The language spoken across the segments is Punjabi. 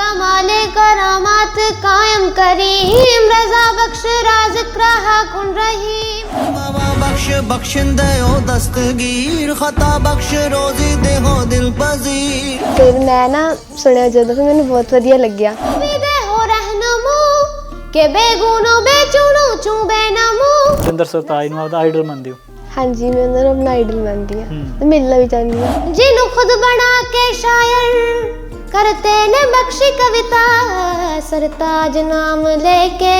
कमाले करामात कायम करीम रजा बख्श राज रहा कुन रहीम ਮਾਵਾ ਬਖਸ਼ ਬਖਸ਼ਿੰਦੇ ਓ ਦਸਤਗੀਰ ਖਤਾ ਬਖਸ਼ ਰੋਜ਼ੀ ਦੇ ਹੋ ਦਿਲ ਪਜ਼ੀਰ ਫਿਰ ਮੈਂ ਨਾ ਸੁਣਿਆ ਜਦੋਂ ਫਿਰ ਮੈਨੂੰ ਬਹੁਤ ਵਧੀਆ ਲੱਗਿਆ विदे हो रहनुमो के बेगुनो बेचुनो चू बेनमो ਚੰਦਰ ਸਰਤਾਜ ਨੂੰ ਆਪਦਾ ਆਈਡਲ ਮੰਨਦੇ ਹੋ ਹਾਂਜੀ ਮੈਂ ਉਹਨਾਂ ਨੂੰ ਆਪਣਾ ਆਈਡਲ ਮੰਨਦੀ ਹਾਂ ਹੂੰ। ਤੇ ਮਿਲਣਾ ਵੀ ਚਾਹੁੰਦੀ ਹਾਂ जिन्हों खुद बना के शायर करते ने बख्शी कविता सरताज नाम लेके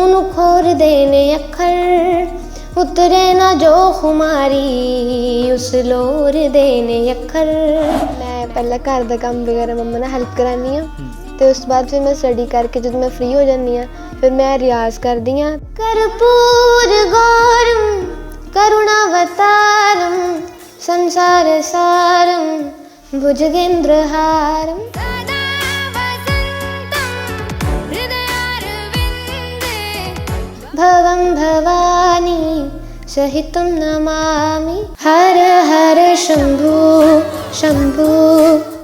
उन खोर देने अखर उतरे ना जो खुमारी उस लोर देने अखर ਮੈਂ ਪਹਿਲਾਂ ਘਰ ਦਾ ਕੰਮ ਵਗੈਰਾ ਮੰਮਾ ਨਾਲ ਹੈਲਪ ਕਰਾਨੀ ਆ ਤੇ ਉਸ ਤੋਂ ਬਾਅਦ ਫਿਰ ਮੈਂ ਸਟੱਡੀ ਕਰਕੇ ਜਦੋਂ ਮੈਂ ਫ੍ਰੀ ਹੋ ਜਾਂਦੀ ਆ ਫਿਰ ਮੈਂ ਰਿਆਜ਼ ਕਰਦੀ ਆ कर्पूर गौरम करुणावतारम संसार सारम ഭുജഗേന്ദ്രഹാരം ഭവം ഭവാനി സഹിതം നമാമി ഹര ഹര ശംഭു ശംഭു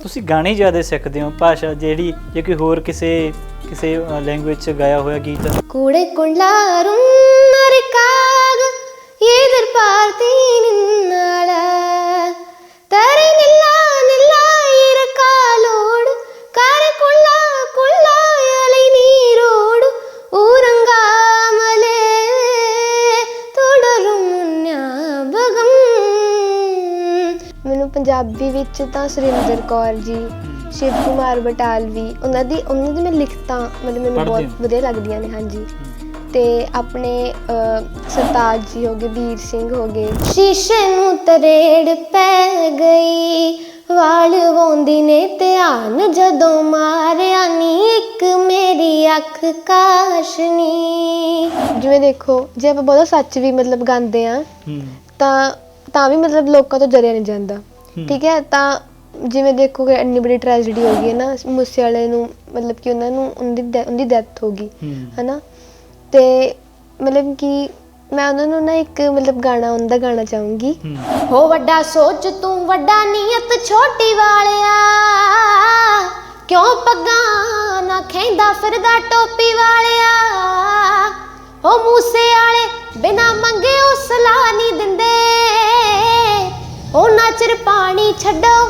ਤੁਸੀਂ ਗਾਣੇ ਜ਼ਿਆਦਾ ਸਿੱਖਦੇ ਹੋ ਭਾਸ਼ਾ ਜਿਹੜੀ ਜੇ ਕੋਈ ਹੋਰ ਕਿਸੇ ਕਿਸੇ ਲੈਂਗੁਏਜ 'ਚ ਗਾਇਆ ਹੋਇਆ ਗੀਤ കൂടെ കൊള്ളാറും മറക്കാക എതിർപ്പാർത്തി നിന്നാള തരഞ്ഞെല്ലാം ਪੰਜਾਬੀ ਵਿੱਚ ਤਾਂ ਸੁਰਿੰਦਰ ਕੌਰ ਜੀ ਸ਼ਿਵ ਕੁਮਾਰ ਬਟਾਲਵੀ ਉਹਨਾਂ ਦੀ ਉਹਨਾਂ ਦੀ ਮੈਂ ਲਿਖਤਾਂ ਮਤਲਬ ਮੈਨੂੰ ਪੜ੍ਹਦੇ ਬਹੁਤ ਹੋ? ਵਧੀਆ ਲੱਗਦੀਆਂ ਨੇ ਹਾਂਜੀ। ਤੇ ਆਪਣੇ ਅਹ, ਸਰਤਾਜ ਜੀ ਹੋ ਗਏ ਵੀਰ ਸਿੰਘ ਹੋ ਗਏ। ਸ਼ੀਸ਼ੇ ਨੂੰ ਤਰੇੜ ਪੈ ਗਈ ਵਾਲ ਵੋਂਦੀ ਨੇ ਧਿਆਨ ਜਦੋਂ ਮਾਰਿਆ ਨੀ ਇੱਕ ਮੇਰੀ ਅੱਖ ਕਾਸ਼ਨੀ। ਜਿਵੇਂ ਦੇਖੋ ਜੇ ਆਪਾਂ ਬਹੁਤਾ ਸੱਚ ਵੀ ਮਤਲਬ ਗਾਉਂਦੇ ਆ ਹੂੰ। ਤਾਂ ਤਾਂ ਵੀ ਮਤਲਬ ਲੋਕਾਂ ਤੋਂ ਜਰਿਆ ਨਹੀਂ ਜਾਂਦਾ। ਠੀਕ ਹੈ ਤਾਂ ਜਿਵੇਂ ਦੇਖੋ ਕਿ ਇੰਨੀ ਬੜੀ ਟ੍ਰੈਜੇਡੀ ਹੋ ਗਈ ਹੈ ਨਾ ਮੂਸੇ ਵਾਲੇ ਨੂੰ ਮਤਲਬ ਕਿ ਉਹਨਾਂ ਨੂੰ ਉਹਦੀ ਡੈ- ਉਹਦੀ ਡੈਥ ਹੋ ਗਈ ਹੂੰ। ਹਨਾ? ਤੇ ਮਤਲਬ ਕਿ ਮੈਂ ਉਹਨਾਂ ਨੂੰ ਨਾ ਇੱਕ ਮਤਲਬ ਗਾਣਾ ਉਹਨਾਂ ਦਾ ਗਾਣਾ ਚਾਹੂੰਗੀ। ਹੂੰ। ਹੋ ਵੱਡਾ ਸੋਚ ਤੂੰ ਵੱਡਾ ਨੀਅਤ ਛੋਟੀ ਵਾਲਿਆ। ਕਿਉਂ ਪੱਗਾਂ ਨਾ ਖੈਂਦਾ ਫਿਰਦਾ ਟੋਪੀ ਵਾਲਿਆ? ਉਹ ਮੂਸੇ ਵਾਲੇ ਬਿਨਾ ਮੰਗੇ ਉਹ ਸਲਾਹ ਨਹੀਂ ਦਿੰਦੇ। ਉਹ ਚਿਰ ਪਾਣੀ ਛੱਡੋ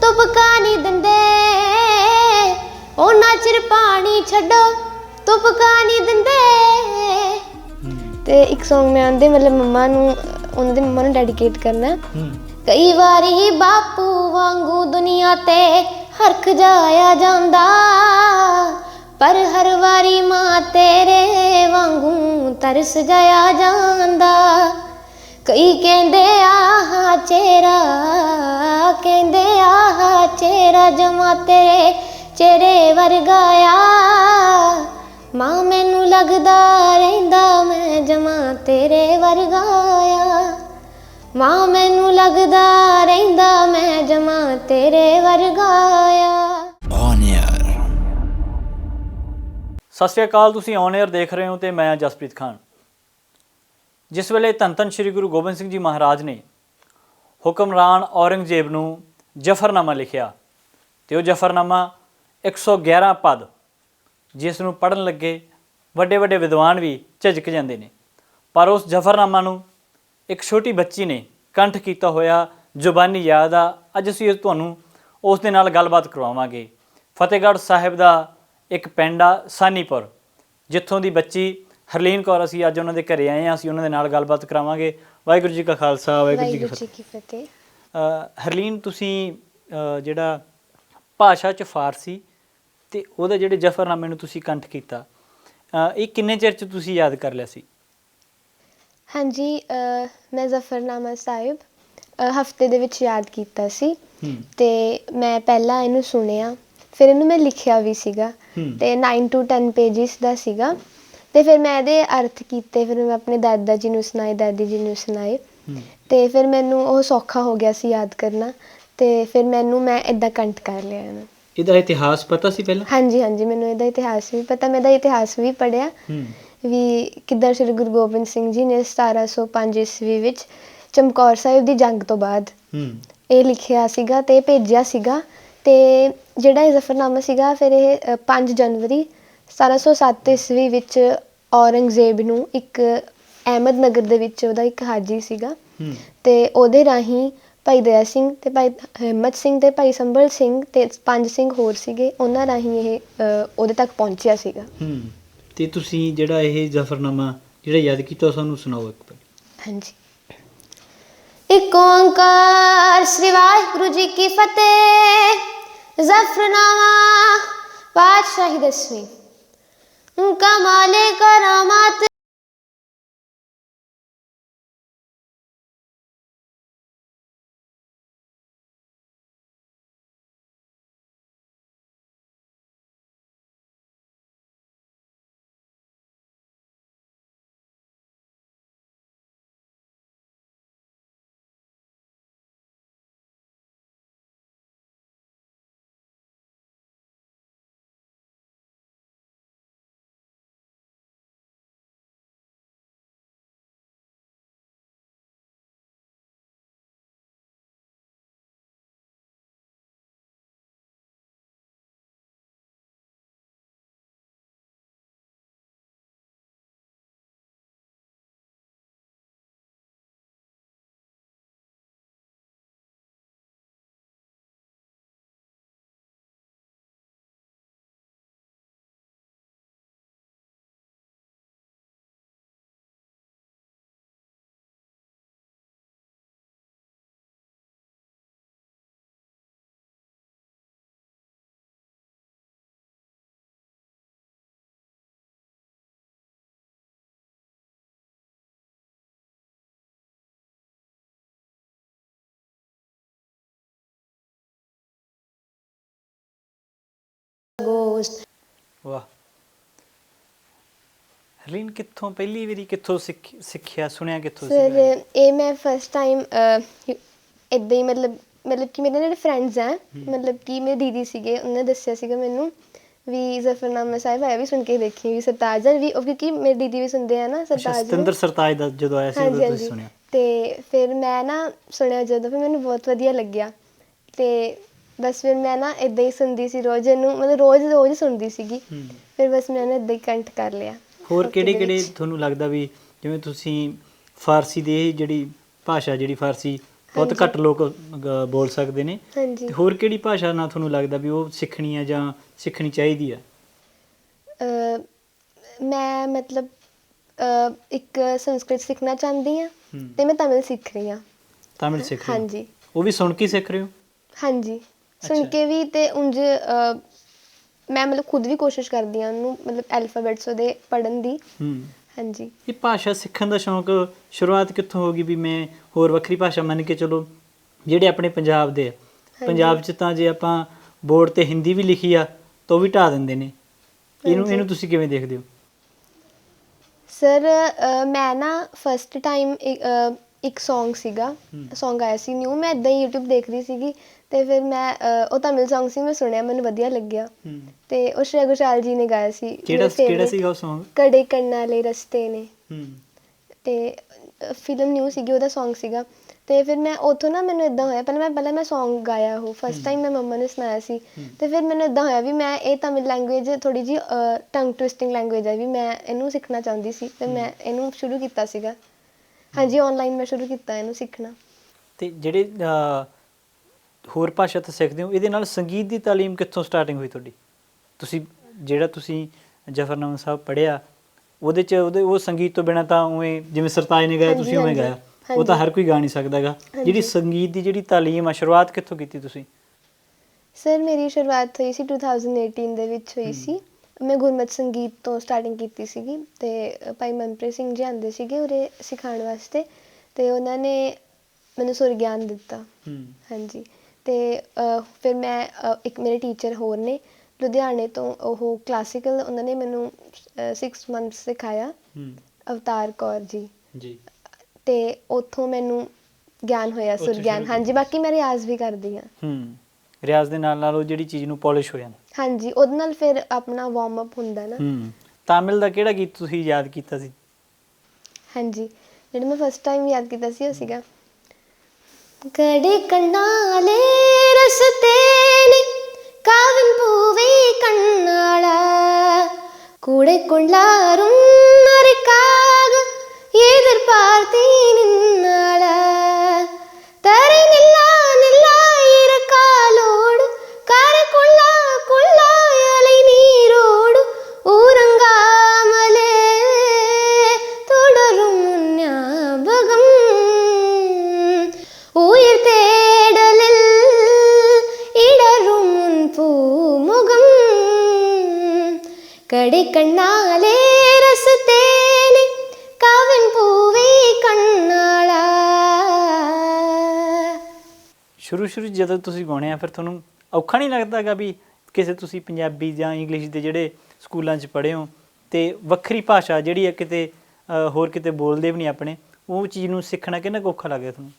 ਤੁਬਕਾ ਨਹੀਂ ਦਿੰਦੇ। ਉਹ ਚਿਰ ਪਾਣੀ ਛੱਡੋ ਤੁਬਕਾ ਨਹੀਂ ਦਿੰਦੇ। ਤੇ ਇੱਕ Song ਮੈਂ ਆਂਦੇ ਮਤਲਬ ਮੰਮਾ ਨੂੰ ਉਹਨਾਂ ਦੇ ਮੰਮਾ ਨੂੰ ਡੈਡੀਕੇਟ ਕਰਨਾ। ਕਈ ਵਾਰੀ ਬਾਪੂ ਵਾਂਗੂ ਦੁਨੀਆ ਤੇ ਹਰਖ ਜਾਇਆ ਜਾਂਦਾ। ਪਰ ਹਰ ਵਾਰੀ ਮਾਂ ਤੇਰੇ ਵਾਂਗੂ ਤਰਸ ਜਾਇਆ ਜਾਂਦਾ। ਕਈ ਕਹਿੰਦੇ ਆਹ ਚਿਹਰਾ ਕਹਿੰਦੇ ਆਹ ਚਿਹਰਾ ਜਮਾ ਤੇਰੇ ਚਿਹਰੇ ਵਰਗਾਇਆ ਮਾਂ ਮੈਨੂੰ ਲੱਗਦਾ ਰਹਿੰਦਾ ਮੈਂ ਜਮਾ ਤੇਰੇ ਵਰਗਾਇਆ ਮਾਂ ਮੈਨੂੰ ਲੱਗਦਾ ਰਹਿੰਦਾ ਮੈਂ ਜਮਾ ਤੇਰੇ 에ਅਰ ਸਤਿ ਸ਼੍ਰੀ ਅਕਾਲ ਤੁਸੀਂ ਔਨ 에ਅਰ ਦੇਖ ਰਹੇ ਹੋ ਤੇ ਮੈਂ ਜਸਪ੍ਰੀਤ ਖਾਨ। ਜਿਸ ਵੇਲੇ ਧੰਨ ਧੰਨ ਸ੍ਰੀ ਗੁਰੂ ਗੋਬਿੰਦ ਸਿੰਘ ਜੀ ਮਹਾਰਾਜ ਨੇ ਹੁਕਮਰਾਨ ਔਰੰਗਜ਼ੇਬ ਨੂੰ ਜਫਰਨਾਮਾ ਲਿਖਿਆ ਤੇ ਉਹ ਜਫਰਨਾਮਾ 111 ਪਦ ਜਿਸ ਨੂੰ ਪੜਨ ਲੱਗੇ ਵੱਡੇ ਵੱਡੇ ਵਿਦਵਾਨ ਵੀ ਝਿਜਕ ਜਾਂਦੇ ਨੇ। ਪਰ ਉਸ ਜਫਰਨਾਮਾ ਨੂੰ ਇੱਕ ਛੋਟੀ ਬੱਚੀ ਨੇ ਕੰਠ ਕੀਤਾ ਹੋਇਆ ਜ਼ੁਬਾਨੀ ਯਾਦ ਆ। ਅੱਜ ਅਸੀਂ ਤੁਹਾਨੂੰ ਉਸ ਦੇ ਨਾਲ ਗੱਲਬਾਤ ਕਰਵਾਵਾਂਗੇ। ਫਤਿਹਗੜ੍ਹ ਸਾਹਿਬ ਦਾ ਇੱਕ ਪਿੰਡ ਆ, ਸਾਨੀਪੁਰ, ਜਿੱਥੋਂ ਦੀ ਬੱਚੀ ਹਰਲੀਨ ਕੌਰ ਅਸੀਂ ਅੱਜ ਉਹਨਾਂ ਦੇ ਘਰੇ ਆਏ ਹਾਂ ਅਸੀਂ ਉਹਨਾਂ ਦੇ ਨਾਲ ਗੱਲਬਾਤ ਕਰਾਵਾਂਗੇ। ਵਾਹਿਗੁਰੂ ਜੀ ਕਾ ਖਾਲਸਾ ਵਾਹਿਗੁਰੂ ਜੀ ਕੀ ਫਤਿਹ ਜੀ ਕੀ ਫਤਿਹ। ਅ, ਹਰਲੀਨ ਤੁਸੀਂ ਅ, ਜਿਹੜਾ ਭਾਸ਼ਾ ਚ ਫਾਰਸੀ ਤੇ ਉਹਦੇ ਜਿਹੜੇ ਜਫਰਨਾਮੇ ਨੂੰ ਤੁਸੀਂ ਕੰਠ ਕੀਤਾ ਅ, ਇਹ ਕਿੰਨੇ ਚਿਰ ਚ ਤੁਸੀਂ ਯਾਦ ਕਰ ਲਿਆ ਸੀ? ਹਾਂਜੀ ਅਹ, ਮੈਂ ਜ਼ਫਰਨਾਮਾ ਸਾਹਿਬ ਹਫ਼ਤੇ ਦੇ ਵਿੱਚ ਯਾਦ ਕੀਤਾ ਸੀ ਹੂੰ। ਤੇ ਮੈਂ ਪਹਿਲਾਂ ਇਹਨੂੰ ਸੁਣਿਆ ਫਿਰ ਇਹਨੂੰ ਮੈਂ ਲਿਖਿਆ ਵੀ ਸੀਗਾ ਹੂੰ। ਤੇ 9 to 10 ਪੇਜਿਸ ਦਾ ਸੀਗਾ। ਤੇ ਫਿਰ ਮੈਂ ਇਹਦੇ ਅਰਥ ਕੀਤੇ ਫਿਰ ਮੈਂ ਆਪਣੇ ਦਾਦਾ ਜੀ ਨੂੰ ਸੁਣਾਏ ਦਾਦੀ ਜੀ ਨੂੰ ਸੁਣਾਏ। ਹੂੰ। ਤੇ ਫਿਰ ਮੈਨੂੰ ਉਹ ਸੌਖਾ ਹੋ ਗਿਆ ਸੀ ਯਾਦ ਕਰਨਾ। ਤੇ ਫਿਰ ਮੈਨੂੰ ਮੈਂ ਇਦਾਂ ਕੰਠ ਕਰ ਲਿਆ ਇਹਨੂੰ। ਇਹਦਾ ਇਤਿਹਾਸ ਪਤਾ ਸੀ ਪਹਿਲਾਂ? ਹਾਂਜੀ ਹਾਂਜੀ ਮੈਨੂੰ ਇਹਦਾ ਇਤਿਹਾਸ ਵੀ ਪਤਾ ਮੈਂ ਇਹਦਾ ਇਤਿਹਾਸ ਵੀ ਪੜਿਆ ਹੂੰ। ਵੀ ਕਿੱਦਾਂ ਸ੍ਰੀ ਗੁਰੂ ਗੋਬਿੰਦ ਸਿੰਘ ਜੀ ਨੇ 1705 ਈਸਵੀ ਵਿੱਚ ਚਮਕੌਰ ਸਾਹਿਬ ਦੀ ਜੰਗ ਤੋਂ ਬਾਅਦ ਹੂੰ। ਇਹ ਲਿਖਿਆ ਸੀਗਾ ਤੇ ਭੇਜਿਆ ਸੀਗਾ। ਤੇ ਜਿਹੜਾ ਇਹ ਜ਼ਫਰਨਾਮਾ ਸੀਗਾ ਫਿਰ ਇਹ ਅ, 5 ਜਨਵਰੀ 1707 ਈਸਵੀ ਵਿੱਚ ਔਰੰਗਜ਼ੇਬ ਨੂੰ ਇੱਕ ਅਹਿਮਦਨਗਰ ਦੇ ਵਿੱਚ ਉਹਦਾ ਇੱਕ ਹਾਜੀ ਸੀਗਾ। ਤੇ ਉਹਦੇ ਰਾਹੀਂ ਭਾਈ ਦਇਆ ਸਿੰਘ ਤੇ ਭਾਈ ਹਿੰਮਤ ਸਿੰਘ ਤੇ ਭਾਈ ਸੰਭਲ ਸਿੰਘ ਤੇ ਪੰਜ ਸਿੰਘ ਹੋਰ ਸੀਗੇ ਉਹਨਾਂ ਰਾਹੀਂ ਇਹ ਉਹਦੇ ਤੱਕ ਪਹੁੰਚਿਆ ਸੀਗਾ। ਤੇ ਤੁਸੀਂ ਜਿਹੜਾ ਇਹ ਜ਼ਫਰਨਾਮਾ ਜਿਹੜਾ ਯਾਦ ਕੀਤਾ ਸਾਨੂੰ ਸੁਣਾਓ ਇੱਕ ਵਾਰ। ਹਾਂਜੀ। ਇੱਕ ਓੰਕਾਰ ਸ੍ਰੀ ਵਾਹਿਗੁਰੂ ਜੀ ਕੀ ਫਤਿਹ ਜ਼ਫਰਨਾਮਾ ਪਾਤਸ਼ਾਹੀ ਦਸਵੀਂ। ਕਮਾਲੇ ਕਰਾਮਾਤ ਗੋਸਟ। ਵਾਹ। ਹਰਲੀਨ ਕਿੱਥੋਂ ਪਹਿਲੀ ਵਾਰੀ ਕਿੱਥੋਂ ਸਿੱਖ- ਸਿੱਖਿਆ ਸੁਣਿਆ ਕਿੱਥੋਂ ਸਰ ਸੀਗਾ ਇਹ? ਮੈਂ ਫਸਟ ਟਾਈਮ ਇਦਾਂ ਹੀ ਮਤਲਬ ਮਤਲਬ ਕਿ ਮੇਰੇ ਜਿਹੜੇ ਫਰੈਂਡਸ ਆ ਮਤਲਬ ਕਿ ਮੇਰੇ ਦੀਦੀ ਸੀਗੇ ਉਹਨੇ ਦੱਸਿਆ ਸੀਗਾ ਮੈਨੂੰ ਵੀ ਜ਼ਫਰਨਾਮਾ ਸਾਹਿਬ ਆਇਆ ਵੀ ਸੁਣ ਕੇ ਦੇਖੀ ਵੀ ਸਰਤਾਜ ਦਾ ਵੀ ਉਹ ਕਿਉਂਕਿ ਮੇਰੇ ਦੀਦੀ ਵੀ ਸੁਣਦੇ ਆ ਨਾ ਅੱਛਾ ਸਰਤਾਜ ਨੂੰ। ਸਤਿੰਦਰ ਸਰਤਾਜ ਦਾ ਜਦੋਂ ਆਇਆ ਸੀ ਹਾਂਜੀ ਉਦੋਂ ਤੁਸੀਂ ਹਾਂਜੀ। ਸੁਣਿਆ। ਤੇ ਫਿਰ ਮੈਂ ਨਾ ਸੁਣਿਆ ਜਦੋਂ ਫਿਰ ਮੈਨੂੰ ਬਹੁਤ ਵਧੀਆ ਲੱਗਿਆ। ਤੇ ਬਸ ਫਿਰ ਮੈਂ ਨਾ ਇਦਾਂ ਹੀ ਸੁਣਦੀ ਸੀ ਰੋਜ਼ ਇਹਨੂੰ ਮਤਲਬ ਰੋਜ਼ ਰੋਜ਼ ਸੁਣਦੀ ਸੀਗੀ। ਹੂੰ। ਫਿਰ ਬਸ ਮੈਂ ਨਾ ਇਦਾਂ ਹੀ ਕੰਠ ਕਰ ਲਿਆ। ਹੋਰ ਕਿਹੜੇ ਕਿਹੜੇ। ਤੁਹਾਨੂੰ ਲੱਗਦਾ ਵੀ ਜਿਵੇਂ ਤੁਸੀਂ ਫਾਰਸੀ ਦੀ ਇਹ ਜਿਹੜੀ ਭਾਸ਼ਾ ਜਿਹੜੀ ਫਾਰਸੀ ਬਹੁਤ ਹਾਂਜੀ। ਘੱਟ ਲੋਕ ਅਹ, ਬੋਲ ਸਕਦੇ ਨੇ। ਹਾਂਜੀ। ਤੇ ਹੋਰ ਕਿਹੜੀ ਭਾਸ਼ਾ ਨਾਲ ਤੁਹਾਨੂੰ ਲੱਗਦਾ ਵੀ ਉਹ ਸਿੱਖਣੀ ਆ ਜਾਂ ਸਿੱਖਣੀ ਚਾਹੀਦੀ ਆ? ਅਹ, ਮੈਂ ਮਤਲਬ ਅਹ, ਇੱਕ ਸੰਸਕ੍ਰਿਤ ਸਿੱਖਣਾ ਚਾਹੁੰਦੀ ਹੂੰ। ਤੇ ਮੈਂ ਤਮਿਲ ਸਿੱਖ ਰਹੀ ਹਾਂ ਤਮਿਲ ਸਿੱਖ ਰਹੇ ਹੋ? ਹਾਂਜੀ। ਉਹ ਵੀ ਸੁਣ ਕੇ ਹੀ ਸਿੱਖ ਰਹੇ ਹੋ? ਹਾਂਜੀ। ਸੁਣ। ਕੇ ਵੀ ਤੇ ਉਂਝ ਮੈਂ ਮਤਲਬ ਖੁਦ ਵੀ ਕੋਸ਼ਿਸ਼ ਕਰਦੀ ਹਾਂ ਉਹਨੂੰ ਮਤਲਬ ਅਲਫਾਬੈਟਸ ਉਹਦੇ ਪੜਨ ਦੀ। ਹੂੰ। ਹਾਂਜੀ। ਇਹ ਭਾਸ਼ਾ ਸਿੱਖਣ ਦਾ ਸ਼ੌਂਕ ਸ਼ੁਰੂਆਤ ਕਿੱਥੋਂ ਹੋ ਗਈ ਵੀ ਮੈਂ ਹੋਰ ਵੱਖਰੀ ਭਾਸ਼ਾ ਮੰਨ ਕੇ ਚਲੋ ਜਿਹੜੇ ਆਪਣੇ ਪੰਜਾਬ ਦੇ ਆ। ਪੰਜਾਬ 'ਚ ਤਾਂ ਜੇ ਆਪਾਂ ਬੋਰਡ ਤੇ ਹਿੰਦੀ ਵੀ ਲਿਖੀ ਆ ਤਾਂ ਉਹ ਵੀ ਢਾ ਦਿੰਦੇ ਨੇ। ਇਹਨੂੰ। ਇਹਨੂੰ ਤੁਸੀਂ ਕਿਵੇਂ ਦੇਖਦੇ ਹੋ? ਸਰ ਮੈਂ ਨਾ ਫਸਟ ਟਾਈਮ ਇੱਕ Song ਸੀਗਾ। Song ਆਇਆ ਸੀ ਨਿਊ ਮੈਂ ਇਦਾਂ ਹੀ YouTube ਦੇਖ ਰਹੀ ਸੀਗੀ ਤੇ ਫਿਰ ਮੈਂ ਅਹ, ਉਹ ਤਮਿਲ Song ਸੀ ਮੈਂ ਸੁਣਿਆ ਮੈਨੂੰ ਵਧੀਆ ਲੱਗਿਆ। ਹੂੰ। ਤੇ ਉਹ ਸ਼੍ਰੇਆ ਘੋਸ਼ਾਲ ਜੀ ਨੇ ਗਾਇਆ ਸੀ। ਕਿਹੜਾ ਮੇਰੇ ਕਿਹੜਾ ਸੀਗਾ ਉਹ Song? ਕੜੇ ਕੰਨਾਲੇ ਰਸਤੇ ਨੇ। ਹੂੰ। ਤੇ ਫਿਲਮ ਨਿਊ ਸੀਗੀ ਉਹਦਾ Song ਸੀਗਾ। ਤੇ ਫਿਰ ਮੈਂ ਉੱਥੋਂ ਨਾ ਮੈਨੂੰ ਇਦਾਂ ਹੋਇਆ ਪਹਿਲਾਂ ਮੈਂ ਪਹਿਲਾਂ ਮੈਂ Song ਗਾਇਆ ਉਹ। ਫਸਟ ਟਾਈਮ ਮੈਂ ਮੰਮਾ ਨੂੰ ਸੁਣਾਇਆ ਸੀ। ਤੇ ਫਿਰ ਮੈਨੂੰ ਇਦਾਂ ਹੋਇਆ ਵੀ ਮੈਂ ਇਹ ਤਮਿਲ ਲੈਂਗੁਏਜ ਥੋੜੀ ਜੀ ਟੰਗ ਟਵਿਸਟਿੰਗ ਲੈਂਗੁਏਜ ਹੈ ਵੀ ਮੈਂ ਇਹਨੂੰ ਸਿੱਖਣਾ ਚਾਹੁੰਦੀ ਸੀ। ਤੇ ਮੈਂ ਇਹਨੂੰ ਸ਼ੁਰੂ ਕੀਤਾ ਸੀਗਾ। ਹਾਂਜੀ ਆਨਲਾਈਨ ਮੈਂ ਸ਼ੁਰੂ ਕੀਤਾ ਇਹਨੂੰ ਸਿੱਖਣਾ। ਤੇ ਜਿਹੜੇ ਅਹ, ਹੋਰ ਭਾਸ਼ਾ ਤੋਂ ਸਿੱਖਦੇ ਹੋ ਇਹਦੇ ਨਾਲ ਸੰਗੀਤ ਦੀ ਤਾਲੀਮ ਕਿੱਥੋਂ ਸਟਾਰਟਿੰਗ ਹੋਈ ਤੁਹਾਡੀ? ਤੁਸੀਂ ਜਿਹੜਾ ਤੁਸੀਂ ਜਫਰਨਾਮਾ ਸਾਹਿਬ ਪੜ੍ਹਿਆ ਉਹਦੇ ਚ ਉਹਦੇ ਉਹ ਸੰਗੀਤ ਤੋਂ ਬਿਨਾ ਤਾਂ ਉਵੇਂ ਜਿਵੇਂ ਸਰਤਾਜ ਨੇ ਗਾਇਆ ਹਾਂਜੀ, ਤੁਸੀਂ ਉਵੇਂ ਹਾਂਜੀ, ਗਾਇਆ। ਉਹ ਤਾਂ ਹਰ ਕੋਈ ਗਾ ਨਹੀਂ ਸਕਦਾਗਾ। ਜਿਹੜੀ। ਸੰਗੀਤ ਦੀ ਜਿਹੜੀ ਤਾਲੀਮ ਆ ਸ਼ੁਰੂਆਤ ਕਿੱਥੋਂ ਕੀਤੀ ਤੁਸੀਂ? ਸਰ ਮੇਰੀ ਸ਼ੁਰੂਆਤ ਹੋਈ ਸੀ 2018 ਦੇ ਵਿੱਚ ਹੋਈ ਸੀ। ਮੈਂ ਗੁਰਮਤਿ ਸੰਗੀਤ ਤੋਂ ਸਟਾਰਟਿੰਗ ਕੀਤੀ ਸੀਗੀ ਤੇ ਅ, ਭਾਈ ਮਨਪ੍ਰੀਤ ਸਿੰਘ ਜੀ ਆਂਦੇ ਸੀਗੇ ਉਰੇ ਸਿਖਾਉਣ ਵਾਸਤੇ ਤੇ ਉਹਨਾਂ ਨੇ ਮੈਨੂੰ ਸੁਰ ਗਿਆਨ ਦਿੱਤਾ ਹਾਂਜੀ। ਤੇ ਅ, ਫਿਰ ਮੈਂ ਇੱਕ ਮੇਰੇ ਟੀਚਰ ਹੋਰ ਨੇ ਲੁਧਿਆਣੇ ਤੋਂ ਉਹ ਕਲਾਸੀਕਲ ਉਹਨਾਂ ਨੇ ਮੈਨੂੰ 6 ਮੰਥਸ ਸਿਖਾਇਆ। ਅਵਤਾਰ ਕੌਰ ਜੀ। ਜੀ। ਤੇ ਉੱਥੋਂ ਮੈਨੂੰ ਗਿਆਨ ਹੋਇਆ ਸੁਰ ਗਿਆਨ ਹਾਂਜੀ ਬਾਕੀ ਮੈਂ ਰਿਆਜ਼ ਵੀ ਕਰਦੀ ਹਾਂ। ਹੂੰ। ਰਿਆਜ਼ ਦੇ ਨਾਲ ਨਾਲ ਉਹ ਜਿਹੜੀ ਚੀਜ਼ ਨੂੰ ਪਾਲਿਸ਼ ਹੋ ਜਾਂਦਾ। ਹਾਂਜੀ ਉਹਦੇ ਨਾਲ ਫਿਰ ਆਪਣਾ ਵਾਰਮ ਅਪ ਹੁੰਦਾ ਨਾ। ਹੂੰ ਤਾਮਿਲ ਦਾ ਕਿਹੜਾ ਗੀਤ ਤੁਸੀਂ ਯਾਦ ਕੀਤਾ ਸੀ? ਹਾਂਜੀ ਜਿਹੜਾ ਮੈਂ ਫਸਟ ਟਾਈਮ ਯਾਦ ਕੀਤਾ ਸੀ ਉਹ ਸੀਗਾ। കടി കണ്ണാലേ രസത്തേനി കാവിൻ പൂവേ കണ്ണാള കൂടെ കൊള്ളാറും അറിക്കാക എതിർപ്പാർത്തേ ਸ਼ੁਰੂ ਜਦੋਂ ਤੁਸੀਂ ਗਾਉਣੇ ਆ ਫਿਰ ਤੁਹਾਨੂੰ ਔਖਾ ਨਹੀਂ ਲੱਗਦਾਗਾ ਵੀ ਕਿਸੇ ਤੁਸੀਂ ਪੰਜਾਬੀ ਜਾਂ ਇੰਗਲਿਸ਼ ਦੇ ਜਿਹੜੇ ਸਕੂਲਾਂ 'ਚ ਪੜ੍ਹੇ ਹੋ ਤੇ ਵੱਖਰੀ ਭਾਸ਼ਾ ਜਿਹੜੀ ਆ ਕਿਤੇ ਹੋਰ ਕਿਤੇ ਬੋਲਦੇ ਵੀ ਨਹੀਂ ਆਪਣੇ ਉਹ ਚੀਜ਼ ਨੂੰ ਸਿੱਖਣਾ ਕਿੰਨਾ ਔਖਾ ਲੱਗਿਆ ਤੁਹਾਨੂੰ?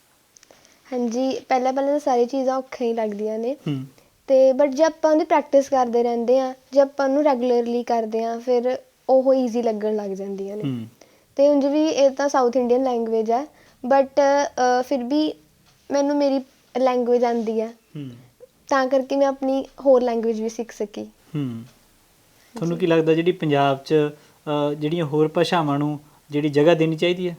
ਹਾਂਜੀ ਪਹਿਲਾਂ ਪਹਿਲਾਂ ਤਾਂ ਸਾਰੀ ਚੀਜ਼ਾਂ ਔਖੀਆਂ ਹੀ ਲੱਗਦੀਆਂ ਨੇ। ਹੂੰ। ਤੇ ਬਟ ਜੇ ਆਪਾਂ ਉਹਦੀ ਪ੍ਰੈਕਟਿਸ ਕਰਦੇ ਰਹਿੰਦੇ ਆ ਜੇ ਆਪਾਂ ਉਹਨੂੰ ਰੈਗੂਲਰਲੀ ਕਰਦੇ ਆ ਫਿਰ ਉਹ ਈਜ਼ੀ ਲੱਗਣ ਲੱਗ ਜਾਂਦੀਆਂ ਨੇ। ਹੂੰ। ਤੇ ਉਂਝ ਵੀ ਇਹ ਤਾਂ ਸਾਊਥ ਇੰਡੀਅਨ ਲੈਂਗੁਏਜ ਹੈ ਬਟ ਫਿਰ ਵੀ ਮੈਨੂੰ ਮੇਰੀ ਲੈਂਗੁਏਜ ਆਂਦੀ ਹੈ ਹੂੰ। ਤਾਂ ਕਰਕੇ ਮੈਂ ਆਪਣੀ ਹੋਰ ਲੈਂਗੁਏਜ ਵੀ ਸਿੱਖ ਸਕੀ। ਹੂੰ। ਤੁਹਾਨੂੰ ਕੀ ਲੱਗਦਾ ਜਿਹੜੀ ਪੰਜਾਬ 'ਚ ਅ, ਜਿਹੜੀਆਂ ਹੋਰ ਭਾਸ਼ਾਵਾਂ ਨੂੰ ਜਿਹੜੀ ਜਗ੍ਹਾ ਦੇਣੀ ਚਾਹੀਦੀ ਹੈ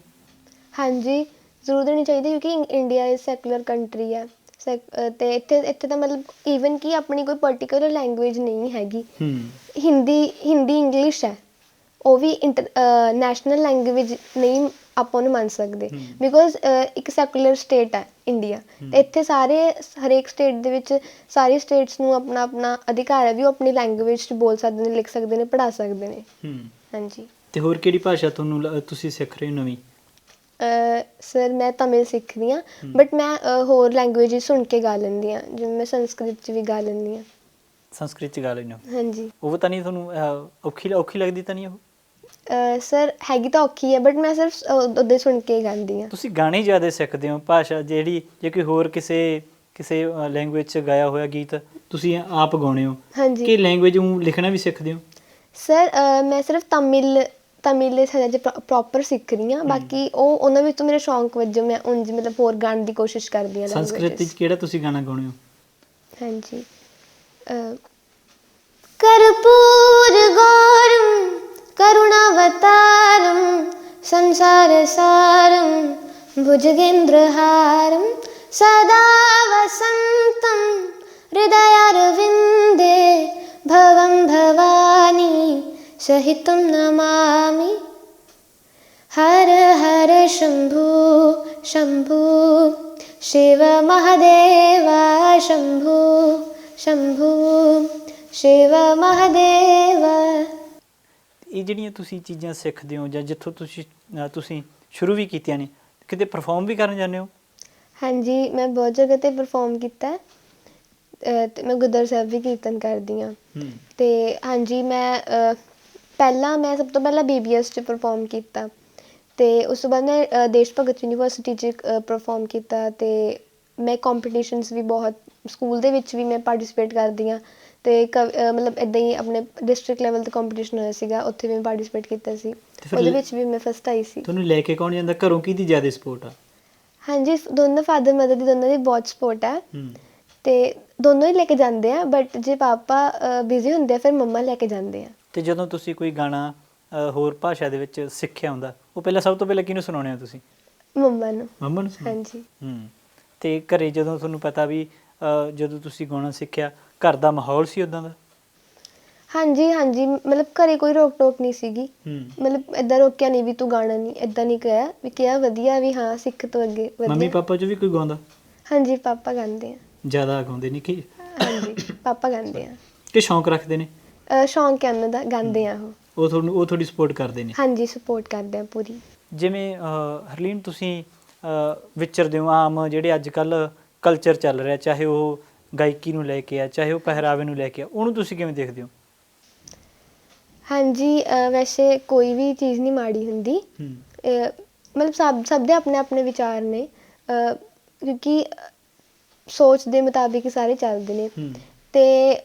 ਹਾਂਜੀ ਜ਼ਰੂਰ ਦੇਣੀ ਚਾਹੀਦੀ ਕਿਉਂਕਿ ਇੰਡੀਆ ਇਜ਼ ਸੈਕੂਲਰ ਕੰਟਰੀ ਹੈ ਸੈਕ- ਅਹ ਤੇ ਇੱਥੇ ਇੱਥੇ ਤਾਂ ਮਤਲਬ ਈਵਨ ਕਿ ਆਪਣੀ ਕੋਈ ਪਾਰਟਿਕੂਲਰ ਲੈਂਗੁਏਜ ਨਹੀਂ ਹੈਗੀ। ਹੂੰ। ਹਿੰਦੀ ਹਿੰਦੀ ਇੰਗਲਿਸ਼ ਹੈ ਉਹ ਵੀ ਨੈਸ਼ਨਲ ਲੈਂਗੁਏਜ ਨਹੀਂ ਆਪਾਂ ਨੂੰ ਮੰਨ ਸਕਦੇ। ਬਿਕੋਜ਼ ਇੱਕ ਸੈਕੂਲਰ ਸਟੇਟ ਹੈ ਇੰਡੀਆ ਤੇ ਇੱਥੇ ਸਾਰੇ ਹਰੇਕ ਸਟੇਟ ਦੇ ਵਿੱਚ ਸਾਰੀ ਸਟੇਟਸ ਨੂੰ ਆਪਣਾ ਆਪਣਾ ਅਧਿਕਾਰ ਹੈ ਵੀ ਉਹ ਆਪਣੀ ਲੈਂਗੁਏਜ 'ਚ ਬੋਲ ਸਕਦੇ ਨੇ ਲਿਖ ਸਕਦੇ ਨੇ ਪੜ੍ਹਾ ਸਕਦੇ ਨੇ। ਹੂੰ। ਹਾਂਜੀ। ਤੇ ਹੋਰ ਕਿਹੜੀ ਭਾਸ਼ਾ ਤੁਹਾਨੂੰ ਲ- ਤੁਸੀਂ ਸਿੱਖ ਰਹੇ ਹੋ ਨਵੀਂ? ਸਰ ਮੈਂ ਤਮਿਲ ਸਿੱਖ ਰਹੀ ਹਾਂ। ਬਟ ਮੈਂ ਹੋਰ ਲੈਂਗੁਏजेस ਸੁਣ ਕੇ ਗਾ ਲੈਂਦੀ ਹਾਂ ਜਿਵੇਂ ਮੈਂ ਸੰਸਕ੍ਰਿਤ 'ਚ ਵੀ ਗਾ ਲੈਂਦੀ ਹਾਂ। ਸੰਸਕ੍ਰਿਤ 'ਚ ਗਾ ਲੈਂਦੇ ਹੋ? ਹਾਂਜੀ। ਉਹ ਤਾਂ ਨਹੀਂ ਤੁਹਾਨੂੰ ਔਖੀ ਔਖੀ ਲੱਗਦੀ ਤਾਂ ਨਹੀਂ ਉਹ? ਸਰ ਹੈਗੀ ਤਾਂ ਔਖੀ ਹੈ ਬਟ ਮੈਂ ਸਿਰਫ ਉਹਦੇ ਸੁਣ ਕੇ ਗਾਉਂਦੀ ਹਾਂ। ਤੁਸੀਂ ਗਾਣੇ ਜ਼ਿਆਦਾ ਸਿੱਖਦੇ ਹੋ ਭਾਸ਼ਾ ਜਿਹੜੀ ਜੇ ਕੋਈ ਹੋਰ ਕਿਸੇ ਕਿਸੇ ਲੈਂਗੁਏਜ 'ਚ ਗਾਇਆ ਹੋਇਆ ਗੀਤ ਤੁਸੀਂ ਆਪ ਗਾਉਣੇ ਹੋ। ਕਿ ਲੈਂਗੁਏਜ ਨੂੰ ਲਿਖਣਾ ਵੀ ਸਿੱਖਦੇ ਹੋ? ਸਰ ਮੈਂ ਸਿਰਫ ਤਮਿਲ ਤਮਿਲ ਦੇ ਸਦਾ ਪ੍ਰੋਪਰ ਸਿੱਖ ਰਹੀ ਹਾਂ ਬਾਕੀ ਉਹ ਉਹਨਾਂ ਵਿੱਚੋਂ ਮੇਰੇ ਸ਼ੌਂਕ ਵਜੋਂ ਮੈਂ ਉਂਝ ਮਤਲਬ ਹੋਰ ਗਾਣ ਦੀ ਕੋਸ਼ਿਸ਼ ਕਰਦੀ ਆ ਸੰਸਕ੍ਰਿਤ ਵਿੱਚ ਕਿਹੜਾ ਤੁਸੀਂ ਗਾਣਾ ਗਾਉਣੇ ਹੋ? ਹਾਂਜੀ। ਕਰਪੂਰ ਗੌਰਮ करुणावतारं संसारसारं भुजगेन्द्रहारं सदा वसन्तं हृदयारविन्दे भवं भवानी सहितं नमामि हर हर शम्भु शम्भु शिव महादेवा शम्भु शम्भु शिव महादेवा ਇਹ ਜਿਹੜੀਆਂ ਤੁਸੀਂ ਚੀਜ਼ਾਂ ਸਿੱਖਦੇ ਹੋ ਜਾਂ ਜਿੱਥੋਂ ਤੁਸੀਂ ਅ, ਤੁਸੀਂ ਸ਼ੁਰੂ ਵੀ ਕੀਤੀਆਂ ਨੇ ਕਿਤੇ ਪਰਫਾਰਮ ਵੀ ਕਰਨ ਜਾਂਦੇ ਹੋ? ਹਾਂਜੀ ਮੈਂ ਬਹੁਤ ਜਗ੍ਹਾ ਤੇ ਪਰਫਾਰਮ ਕੀਤਾ। ਹੈ। ਅਹ, ਤੇ ਮੈਂ ਗੁਰਦੁਆਰਾ ਸਾਹਿਬ ਵੀ ਕੀਰਤਨ ਕਰਦੀ ਹਾਂ। ਹੂੰ। ਤੇ ਹਾਂਜੀ ਮੈਂ ਅਹ, ਪਹਿਲਾਂ ਮੈਂ ਸਭ ਤੋਂ ਪਹਿਲਾਂ BBS ਚ ਪਰਫਾਰਮ ਕੀਤਾ। ਤੇ ਉਸ ਤੋਂ ਬਾਅਦ ਮੈਂ ਅਹ, ਦੇਸ਼ ਭਗਤ ਯੂਨੀਵਰਸਿਟੀ ਚ ਪਰਫਾਰਮ ਕੀਤਾ। ਤੇ ਮੈਂ ਕੰਪੀਟੀਸ਼ਨਸ ਵੀ ਬਹੁਤ ਸਕੂਲ ਦੇ ਵਿੱਚ ਵੀ ਮੈਂ ਪਾਰਟਿਸਿਪੇਟ ਕਰਦੀ ਹਾਂ। ਤੇ ਕਵ- ਅਹ, ਮਤਲਬ ਇਦਾਂ ਹੀ ਆਪਣੇ ਡਿਸਟ੍ਰਿਕਟ ਲੈਵਲ ਤੇ ਕੰਪੀਟੀਸ਼ਨ ਹੋਇਆ ਸੀਗਾ ਉੱਥੇ ਵੀ ਮੈਂ ਪਾਰਟਿਸਿਪੇਟ ਕੀਤਾ ਸੀ। ਫਿਰ ਉਹਦੇ ਵਿੱਚ ਵੀ ਮੈਂ ਫਸਟ ਆਈ ਸੀ। ਤੁਹਾਨੂੰ ਲੈ ਕੇ ਕੌਣ ਜਾਂਦਾ? ਘਰੋਂ ਕਿਹਦੀ ਜ਼ਿਆਦਾ ਸਪੋਰਟ ਆ? ਹਾਂਜੀ ਦੋਨੋਂ ਫਾਦਰ ਮਦਰ ਦੀ ਦੋਨੋਂ ਦੀ ਬਹੁਤ ਸਪੋਰਟ ਹੈ। ਤੇ ਦੋਨੋਂ ਹੀ ਲੈ ਕੇ ਜਾਂਦੇ ਆ ਬਟ ਜੇ ਪਾਪਾ ਬਿਜ਼ੀ ਹੁੰਦੇ ਆ ਫਿਰ ਮੰਮਾ ਲੈ ਕੇ ਜਾਂਦੇ ਆ। ਤੇ ਜਦੋਂ ਤੁਸੀਂ ਕੋਈ ਗਾਣਾ ਹੋਰ ਭਾਸ਼ਾ ਦੇ ਵਿੱਚ ਸਿੱਖਿਆ ਹੁੰਦਾ ਉਹ ਪਹਿਲਾਂ ਸਭ ਤੋਂ ਪਹਿਲਾਂ ਕਿਹਨੂੰ ਸੁਣਾਉਂਦੇ ਹੋ ਤੁਸੀਂ? ਮੰਮਾ ਨੂੰ। ਮੰਮਾ ਨੂੰ ਹਾਂਜੀ। ਹੂੰ। ਤੇ ਘਰੇ ਜਦੋਂ ਤੁਹਾਨੂੰ ਪਤਾ ਵੀ ਜਦੋਂ ਤੁਸੀਂ ਗਾਉਣਾ ਸਿੱਖਿਆ ਘਰ ਦਾ ਮਾਹੌਲ ਸੀ ਉਦਾਂ ਦਾ? ਹਾਂਜੀ ਹਾਂਜੀ। ਮਤਲਬ ਘਰੇ ਕੋਈ ਰੋਕ ਟੋਕ ਨਹੀਂ ਸੀਗੀ। ਹੂੰ। ਮਤਲਬ ਏਦਾਂ ਰੋਕਿਆ ਨਹੀਂ ਵੀ ਤੂੰ ਗਾਣਾ ਨਹੀਂ ਏਦਾਂ ਨਹੀਂ ਕਿਹਾ। ਵੀ ਕਿਹਾ ਵਧੀਆ ਵੀ ਹਾਂ ਸਿੱਖ ਤੋਂ ਅੱਗੇ ਮੰਮੀ ਵਧੀਆ ਪਾਪਾ ਚ ਵੀ ਕੋਈ ਗਾਉਂਦਾ? ਹਾਂਜੀ ਪਾਪਾ ਗਾਉਂਦੇ ਆ। ਜ਼ਿਆਦਾ ਗਾਉਂਦੇ ਨਹੀਂ ਕਿ? ਹਾਂਜੀ ਪਾਪਾ ਗਾਉਂਦੇ ਆ। ਕਿ ਸ਼ੌਂਕ ਰੱਖਦੇ ਨੇ? ਅਹ ਸ਼ੌਂਕ ਹੈ ਉਹਨਾਂ ਦਾ ਗਾਉਂਦੇ ਆ ਉਹ। ਉਹ ਤੁਹਾਨੂੰ ਉਹ ਤੁਹਾਡੀ ਸਪੋਰਟ ਕਰਦੇ ਨੇ? ਹਾਂਜੀ ਸਪੋਰਟ ਕਰਦੇ ਆ ਪੂਰੀ। ਜਿਵੇਂ ਅ, ਹਰਲੀਨ ਤੁਸੀਂ ਵਿਚਰਦੇ ਹੋ ਆਮ ਜਿਹੜੇ ਅੱਜ ਕੱਲ ਕਲਚਰ ਚੱਲ ਰਿਹਾ ਚਾਹੇ ਉਹ ਗਾਇਕੀ ਨੂੰ ਲੈ ਕੇ ਆ ਚਾਹੇ ਉਹ ਪਹਿਰਾਵੇ ਨੂੰ ਲੈ ਕੇ ਆ ਉਹਨੂੰ ਤੁਸੀਂ ਕਿਵੇਂ ਦੇਖਦੇ ਹੋ? ਹਾਂਜੀ ਅਹ ਵੈਸੇ ਕੋਈ ਵੀ ਚੀਜ਼ ਨਹੀਂ ਮਾੜੀ ਹੁੰਦੀ। ਹੂੰ। ਅਹ ਮਤਲਬ ਸਭ ਸਭ ਦੇ ਆਪਣੇ ਆਪਣੇ ਵਿਚਾਰ ਨੇ। ਅਹ ਕਿਉਂਕਿ ਸੋਚ ਦੇ ਮੁਤਾਬਿਕ ਹੀ ਸਾਰੇ ਚੱਲਦੇ ਨੇ। ਹੂੰ। ਤੇ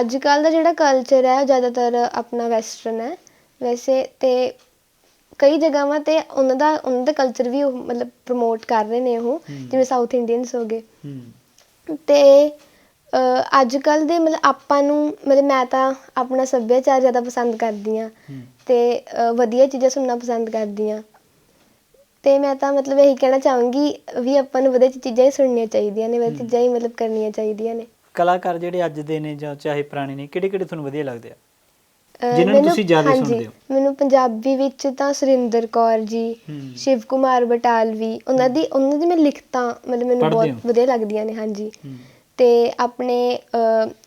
ਅੱਜ ਕੱਲ ਦਾ ਜਿਹੜਾ ਕਲਚਰ ਹੈ ਉਹ ਜ਼ਿਆਦਾਤਰ ਆਪਣਾ ਵੈਸਟਰਨ ਹੈ। ਵੈਸੇ ਤੇ ਕਈ ਜਗ੍ਹਾਵਾਂ ਤੇ ਉਹਨਾਂ ਦਾ ਉਹਨਾਂ ਦਾ ਕਲਚਰ ਵੀ ਉਹ ਮਤਲਬ ਪ੍ਰਮੋਟ ਕਰ ਰਹੇ ਨੇ ਉਹ। ਹਮ। ਜਿਵੇਂ ਸਾਊਥ ਇੰਡੀਅਨਸ ਹੋ ਗਏ। ਹੂੰ। ਤੇ ਅ, ਅੱਜ ਕੱਲ ਦੇ ਮਤਲਬ ਆਪਾਂ ਨੂੰ ਮਤਲਬ ਮੈਂ ਤਾਂ ਆਪਣਾ ਸੱਭਿਆਚਾਰ ਜ਼ਿਆਦਾ ਪਸੰਦ ਕਰਦੀ ਆ ਹੂੰ। ਤੇ ਅ, ਵਧੀਆ ਚੀਜ਼ਾਂ ਸੁਣਨਾ ਪਸੰਦ ਕਰਦੀ ਆ ਤੇ ਮੈਂ ਤਾਂ ਮਤਲਬ ਇਹੀ ਕਹਿਣਾ ਚਾਹੂੰਗੀ ਵੀ ਆਪਾਂ ਨੂੰ ਵਧੀਆ ਚੀਜ਼ਾਂ ਹੀ ਸੁਣਨੀਆਂ ਚਾਹੀਦੀਆਂ ਨੇ ਵਧੀਆ। ਚੀਜ਼ਾਂ ਹੀ ਮਤਲਬ ਕਰਨੀਆਂ ਚਾਹੀਦੀਆਂ ਨੇ। ਕਲਾਕਾਰ ਜਿਹੜੇ ਅੱਜ ਦੇ ਨੇ ਜਾਂ ਚਾਹੇ ਪੁਰਾਣੇ ਨੇ ਕਿਹੜੇ ਕਿਹੜੇ ਤੁਹਾਨੂੰ ਵਧੀਆ ਲੱਗਦੇ ਆ? ਜਿਨ੍ਹਾਂ ਨੂੰ ਮੈਨੂੰ- ਤੁਸੀਂ ਜ਼ਿਆਦਾ ਹਾਂਜੀ, ਸੁਣਦੇ ਹੋ? ਮੈਨੂੰ ਪੰਜਾਬੀ ਵਿੱਚ ਤਾਂ ਸੁਰਿੰਦਰ ਕੌਰ ਜੀ ਹੂੰ ਸ਼ਿਵ ਕੁਮਾਰ ਬਟਾਲਵੀ ਉਹਨਾਂ ਦੀ ਉਹਨਾਂ ਦੀ ਮੈਂ ਲਿਖਤਾਂ ਮਤਲਬ ਮੈਨੂੰ ਪੜ੍ਹਦੇ ਬਹੁਤ ਹੋ? ਵਧੀਆ ਲੱਗਦੀਆਂ ਨੇ ਹਾਂਜੀ ਹੂੰ ਤੇ ਆਪਣੇ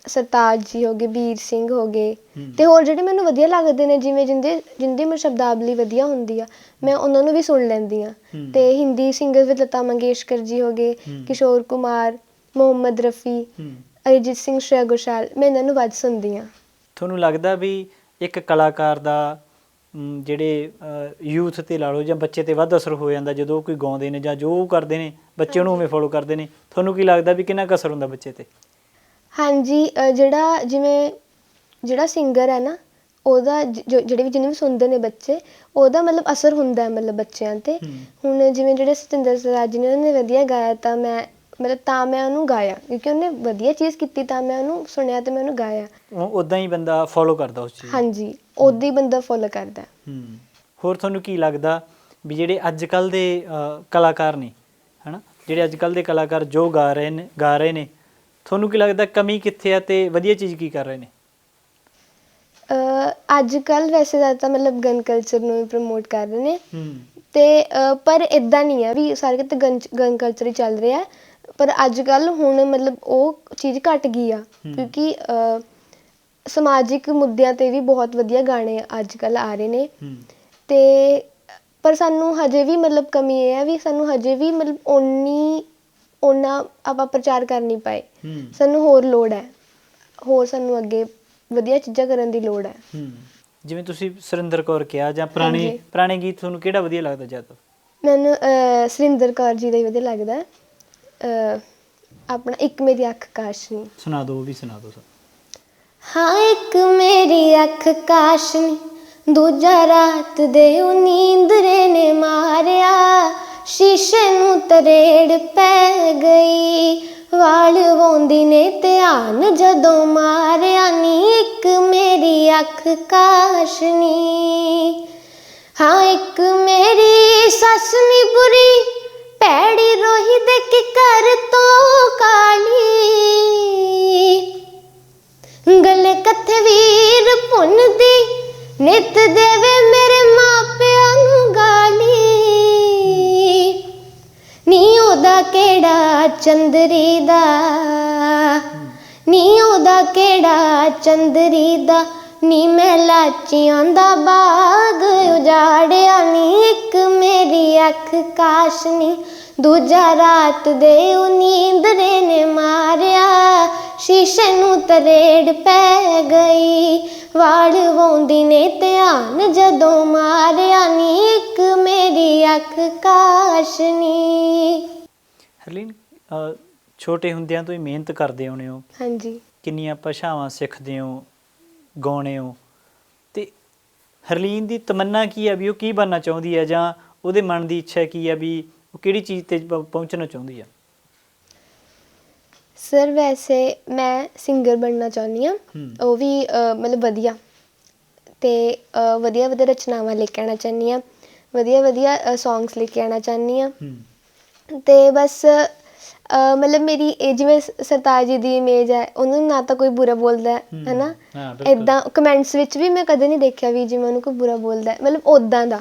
ਸਰਤਾਜ ਜੀ ਹੋ ਗਏ ਵੀਰ ਸਿੰਘ ਹੋ ਗਏ ਹੂੰ। ਤੇ ਹੋਰ ਜਿਹੜੇ ਮੈਨੂੰ ਵਧੀਆ ਲੱਗਦੇ ਨੇ ਜਿਵੇਂ ਜਿੰਦੇ ਜਿੰਦੀ ਮੇਰੀ ਸ਼ਬਦਾਵਲੀ ਵਧੀਆ ਹੁੰਦੀ ਆ ਮੈਂ ਉਹਨਾਂ ਨੂੰ ਵੀ ਸੁਣ ਲੈਂਦੀ ਆ ਹੂੰ। ਤੇ ਹਿੰਦੀ ਸਿੰਗਰ ਵਿੱਚ ਲਤਾ ਮੰਗੇਸ਼ਕਰ ਜੀ ਹੋ ਗਏ ਹੂੰ। ਕਿਸ਼ੋਰ ਕੁਮਾਰ ਮੁਹੰਮਦ ਰਫੀ ਹੂੰ ਅਰਿਜੀਤ ਸਿੰਘ ਸ਼੍ਰੇਆ ਘੋਸ਼ਾਲ ਮੈਂ ਇਹਨਾਂ ਨੂੰ ਵੱਧ ਸੁਣਦੀ ਆ ਤੁਹਾਨੂੰ ਲੱਗਦਾ ਵੀ ਇੱਕ ਕਲਾਕਾਰ ਦਾ ਜਿਹੜੇ ਯੂਥ ਤੇ ਲਾ ਲਓ ਜਾਂ ਬੱਚੇ ਤੇ ਵੱਧ ਅਸਰ ਹੋ ਜਾਂਦਾ ਜਦੋਂ ਕੋਈ ਗਾਉਂਦੇ ਨੇ ਜਾਂ ਜੋ ਕਰਦੇ ਨੇ ਬੱਚੇ ਉਹਨੂੰ ਉਵੇਂ ਫੋਲੋ ਕਰਦੇ ਨੇ ਤੁਹਾਨੂੰ ਕੀ ਲੱਗਦਾ ਵੀ ਕਿੰਨਾ ਕੁ ਅਸਰ ਹੁੰਦਾ ਬੱਚੇ ਤੇ? ਹਾਂਜੀ ਜਿਹੜਾ ਜਿਵੇਂ ਜਿਹੜਾ ਸਿੰਗਰ ਹੈ ਨਾ ਉਹਦਾ ਜਿਹੜੇ ਵੀ ਜਿਹਨੂੰ ਵੀ ਸੁਣਦੇ ਨੇ ਬੱਚੇ ਉਹਦਾ ਮਤਲਬ ਅਸਰ ਹੁੰਦਾ ਹੈ ਮਤਲਬ ਬੱਚਿਆਂ ਤੇ। ਹੁਣ ਜਿਵੇਂ ਜਿਹੜੇ ਸਤਿੰਦਰ ਸਰਤਾਜ ਜੀ ਨੇ ਉਹਨੇ ਵਧੀਆ ਗਾਇਆ ਤਾਂ ਮੈਂ ਮਤਲਬ ਤਾਂ ਮੈਂ ਉਹਨੂੰ ਗਾਇਆ ਕਿਉਂਕਿ ਉਹਨੇ ਵਧੀਆ ਚੀਜ਼ ਕੀਤੀ ਤਾਂ ਮੈਂ ਉਹਨੂੰ ਸੁਣਿਆ ਤੇ ਮੈਂ ਉਹਨੂੰ ਗਾਇਆ ਉਹ ਉਦਾਂ ਹੀ ਬੰਦਾ ਫੋਲੋ ਕਰਦਾ ਉਸ ਚੀਜ਼ ਨੂੰ। ਹਾਂਜੀ ਉਹਦੀ ਬੰਦਾ ਫੋਲੋ ਕਰਦਾ ਹੈ। ਹੂੰ ਹੋਰ ਤੁਹਾਨੂੰ ਕੀ ਲੱਗਦਾ ਵੀ ਜਿਹੜੇ ਅੱਜ ਕੱਲ ਦੇ ਅ, ਕਲਾਕਾਰ ਨੇ ਹਨਾ ਜਿਹੜੇ ਅੱਜ ਕੱਲ ਦੇ ਕਲਾਕਾਰ ਜੋ ਗਾ ਰਹੇ ਨੇ ਗਾ ਰਹੇ ਨੇ ਤੁਹਾਨੂੰ ਕੀ ਲੱਗਦਾ ਕਮੀ ਕਿੱਥੇ ਆ ਤੇ ਵਧੀਆ ਚੀਜ਼ ਕੀ ਕਰ ਰਹੇ ਨੇ ਅ, ਅੱਜ ਕੱਲ ਵੈਸੇ ਜ਼ਿਆਦਾ ਮਤਲਬ ਗਨ ਕਲਚਰ ਨੂੰ ਹੀ ਪ੍ਰਮੋਟ ਕਰ ਰਹੇ ਨੇ ਹੂੰ ਤੇ ਅ, ਪਰ ਇਦਾਂ ਨਹੀਂ ਹੈ ਵੀ ਸਾਰੇ ਕਿਤੇ ਗਨ ਗਨ ਕਲਚਰ ਹੀ ਚੱਲ ਰਿਹਾ ਹੈ। ਪਰ ਅੱਜ ਕੱਲ ਹੁਣ ਮਤਲਬ ਉਹ ਚੀਜ਼ ਘਟ ਗਈ ਆ। ਕਿਉਂਕਿ ਅ, ਸਮਾਜਿਕ ਮੁੱਦਿਆਂ ਤੇ ਵੀ ਬਹੁਤ ਵਧੀਆ ਗਾਣੇ ਅੱਜ ਕੱਲ ਆ ਰਹੇ ਨੇ। ਹੂੰ। ਤੇ ਪਰ ਸਾਨੂੰ ਹਜੇ ਵੀ ਮਤਲਬ ਕਮੀ ਇਹ ਹੈ ਵੀ ਸਾਨੂੰ ਹਜੇ ਵੀ ਮਤਲਬ ਓਨੀ ਓਨਾ ਆਪਾਂ ਪ੍ਰਚਾਰ ਕਰ ਨਹੀਂ ਪਾਏ। ਹੂੰ। ਸਾਨੂੰ ਹੋਰ ਲੋੜ ਹੈ। ਹੋਰ ਸਾਨੂੰ ਅੱਗੇ ਵਧੀਆ ਚੀਜ਼ਾਂ ਕਰਨ ਦੀ ਲੋੜ ਹੈ। ਹੂੰ। ਜਿਵੇਂ ਤੁਸੀਂ ਸੁਰਿੰਦਰ ਕੌਰ ਕਿਹਾ ਜਾਂ ਪੁਰਾਣੇ ਹਾਂਜੀ। ਪੁਰਾਣੇ ਗੀਤ ਤੁਹਾਨੂੰ ਕਿਹੜਾ ਵਧੀਆ ਲੱਗਦਾ ਜ਼ਿਆਦਾ? ਮੈਨੂੰ ਅਹ, ਸੁਰਿੰਦਰ ਕੌਰ ਜੀ ਦਾ ਹੀ ਵਧੀਆ ਲੱਗਦਾ। ਹੈ। ਆਪਣਾ ਇੱਕ ਮੇਰੀ ਅੱਖ ਕਾਸ਼ਨੀ। ਸੁਣਾ ਦਿਓ ਉਹ ਵੀ ਸੁਣਾ ਦਿਓ ਸਰ। ਹਾਂ ਇੱਕ ਮੇਰੀ ਅੱਖ ਕਾਸ਼ਨੀ ਦੂਜਾ ਰਾਤ ਦੇ ਉਹ ਨੀਂਦਰੇ ਨੇ ਮਾਰਿਆ ਸ਼ੀਸ਼ੇ ਨੂੰ ਤਰੇੜ ਪੈ ਗਈ। ਵਾਲ ਵੋਂਦੀ ਨੇ ਧਿਆਨ ਜਦੋਂ ਮਾਰਿਆ ਨੀ ਇੱਕ ਮੇਰੀ ਅੱਖ ਕਾਸ਼ਨੀ। ਹਾਂ ਇੱਕ ਮੇਰੀ ਸੱਸ ਨੀ ਬੁਰੀ ਭੈੜੀ ਰੋਹੀ ਦੇ ਕੇ ਕਰ ਤੋਂ ਕਾਲੀ ਗਲੇ ਕੱਥੇ ਵੀਰ ਭੁੰਨਦੀ, ਨਿਤ ਦੇਵੇ ਮੇਰੇ ਮਾਪਿਆਂ ਨੂੰ ਗਾਲੀ ਨੀ ਉਹਦਾ ਕਿਹੜਾ ਚੰਦਰੀ ਦਾ? ਨੀ ਉਹਦਾ ਕਿਹੜਾ ਚੰਦਰੀ ਦਾ? ਨੀ ਮੈਂ ਲਾਚੀਆਂ ਦਾ ਬਾਗ ਉਜਾੜਿਆ ਨੀ ਇੱਕ ਮੇਰੀ ਅੱਖ ਕਾਸ਼ਨੀ। ਦੂਜਾ ਰਾਤ ਦੇ ਉਹ ਨੀਂਦਰੇ ਨੇ ਮਾਰਿਆ ਸ਼ੀਸ਼ੇ ਨੂੰ ਤਰੇੜ ਪੈ ਗਈ। ਵਾਲ ਵੋਂਦੀ ਨੇ ਧਿਆਨ ਜਦੋਂ ਮਾਰਿਆ ਨੀ ਇੱਕ ਮੇਰੀ ਅੱਖ ਕਾਸ਼ਨੀ। ਹਰਲੀਨ ਛੋਟੇ ਹੁੰਦਿਆਂ ਤੋਂ ਹੀ ਮਿਹਨਤ ਕਰਦੇ ਆਉਣੇ ਹੋ। ਹਾਂਜੀ। ਕਿੰਨੀਆਂ ਭਾਸ਼ਾਵਾਂ ਸਿੱਖਦੇ ਹੋ? ਗਾਉਣੇ ਹੋ। ਤੇ ਹਰਲੀਨ ਦੀ ਤਮੰਨਾ ਕੀ ਹੈ ਵੀ ਉਹ ਕੀ ਬਣਨਾ ਚਾਹੁੰਦੀ ਹੈ ਜਾਂ ਉਹਦੇ ਮਨ ਦੀ ਇੱਛਾ ਕੀ ਹੈ ਵੀ ਉਹ ਕਿਹੜੀ ਚੀਜ਼ ਤੇ ਪ- ਪਹੁੰਚਣਾ ਚਾਹੁੰਦੀ ਹੈ? ਸਰ ਵੈਸੇ ਮੈਂ ਸਿੰਗਰ ਬਣਨਾ ਚਾਹੁੰਦੀ ਹੂੰ। ਉਹ ਵੀ ਮਤਲਬ ਵਧੀਆ। ਤੇ ਵਧੀਆ ਵਧੀਆ ਰਚਨਾਵਾਂ ਲੈ ਕੇ ਆਉਣਾ ਚਾਹੁੰਦੀ ਹਾਂ। ਵਧੀਆ ਵਧੀਆ ਸੌਂਗਸ ਲੈ ਕੇ ਆਉਣਾ ਚਾਹੁੰਦੀ ਹੂੰ। ਤੇ ਬਸ ਮਤਲਬ ਮੇਰੀ ਇਹ ਜਿਵੇਂ ਸ- ਸਰਤਾਜ ਜੀ ਦੀ ਇਮੇਜ ਹੈ ਉਹਨੂੰ ਨਾ ਤਾਂ ਕੋਈ ਬੁਰਾ ਬੋਲਦਾ ਹੈ। ਹੈਨਾ? ਹਾਂ, ਬਿਲਕੁਲ। ਇਦਾਂ ਕਮੈਂਟਸ ਵਿੱਚ ਵੀ ਮੈਂ ਕਦੇ ਨਹੀਂ ਦੇਖਿਆ ਵੀ ਜਿਵੇਂ ਉਹਨੂੰ ਕੋਈ ਬੁਰਾ ਬੋਲਦਾ ਹੈ ਮਤਲਬ ਉਦਾਂ ਦਾ।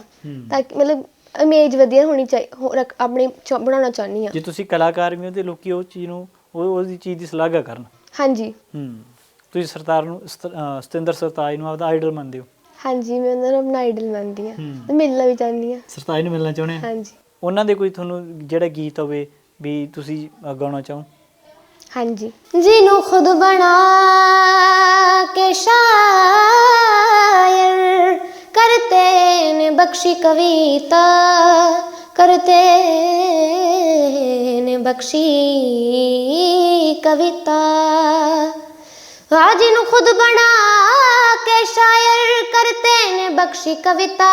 ਤਾਂ ਕਿ ਮਤਲਬ ਇਮੇਜ ਵਧੀਆ ਹੋਣੀ ਚਾਹੀਦੀ ਆਪਣੀ ਚ- ਬਣਾਉਣਾ ਚਾਹੁੰਦੀ ਹਾਂ। ਜੇ ਤੁਸੀਂ ਕਲਾਕਾਰ ਵੀ ਹੋ ਤੇ ਲੋਕੀ ਉਹ ਚੀਜ਼ ਨੂੰ ਉਹ ਉਹਦੀ ਚੀਜ਼ ਦੀ ਸ਼ਲਾਘਾ ਕਰਨ? ਹਾਂਜੀ। ਹੂੰ। ਤੁਸੀਂ ਸਰਤਾਰ ਨੂੰ ਸਤ- ਸਤਿੰਦਰ ਸਰਤਾਜ ਨੂੰ ਆਪਦਾ ਆਈਡਲ ਮੰਨਦੇ ਹੋ? ਹਾਂਜੀ ਮੈਂ ਉਹਨਾਂ ਨੂੰ ਆਪਣਾ ਆਈਡਲ ਮੰਨਦੀ ਹਾਂ। ਹੂੰ। ਤੇ ਮਿਲਣਾ ਵੀ ਚਾਹੁੰਦੀ ਹਾਂ। ਸਰਤਾਜ ਨੂੰ ਮਿਲਣਾ ਚਾਹੁੰਦੇ ਆ ਹਾਂਜੀ। ਉਹਨਾਂ ਦੇ ਕੋਈ ਤੁਹਾਨੂੰ ਜਿਹੜਾ ਗੀਤ ਹੋਵੇ ਵੀ ਤੁਸੀਂ ਅ, ਗਾਉਣਾ ਚਾਹੋ? ਹਾਂਜੀ। ਜਿਹਨੂੰ ਖੁਦ ਬਣਾ ਕੇ ਸ਼ਾਇਰ ਕਰਤੇ ਨੇ ਬਖਸ਼ੀ ਕਵਿਤਾ ਕਰਤੇ ਨੇ ਬਖਸ਼ੀ ਕਵਿਤਾ। ਆ ਜਿਹਨੂੰ ਖੁਦ ਬਣਾ ਕੇ ਸ਼ਾਇਰ ਕਰਤੇ ਨੇ ਬਖਸ਼ੀ ਕਵਿਤਾ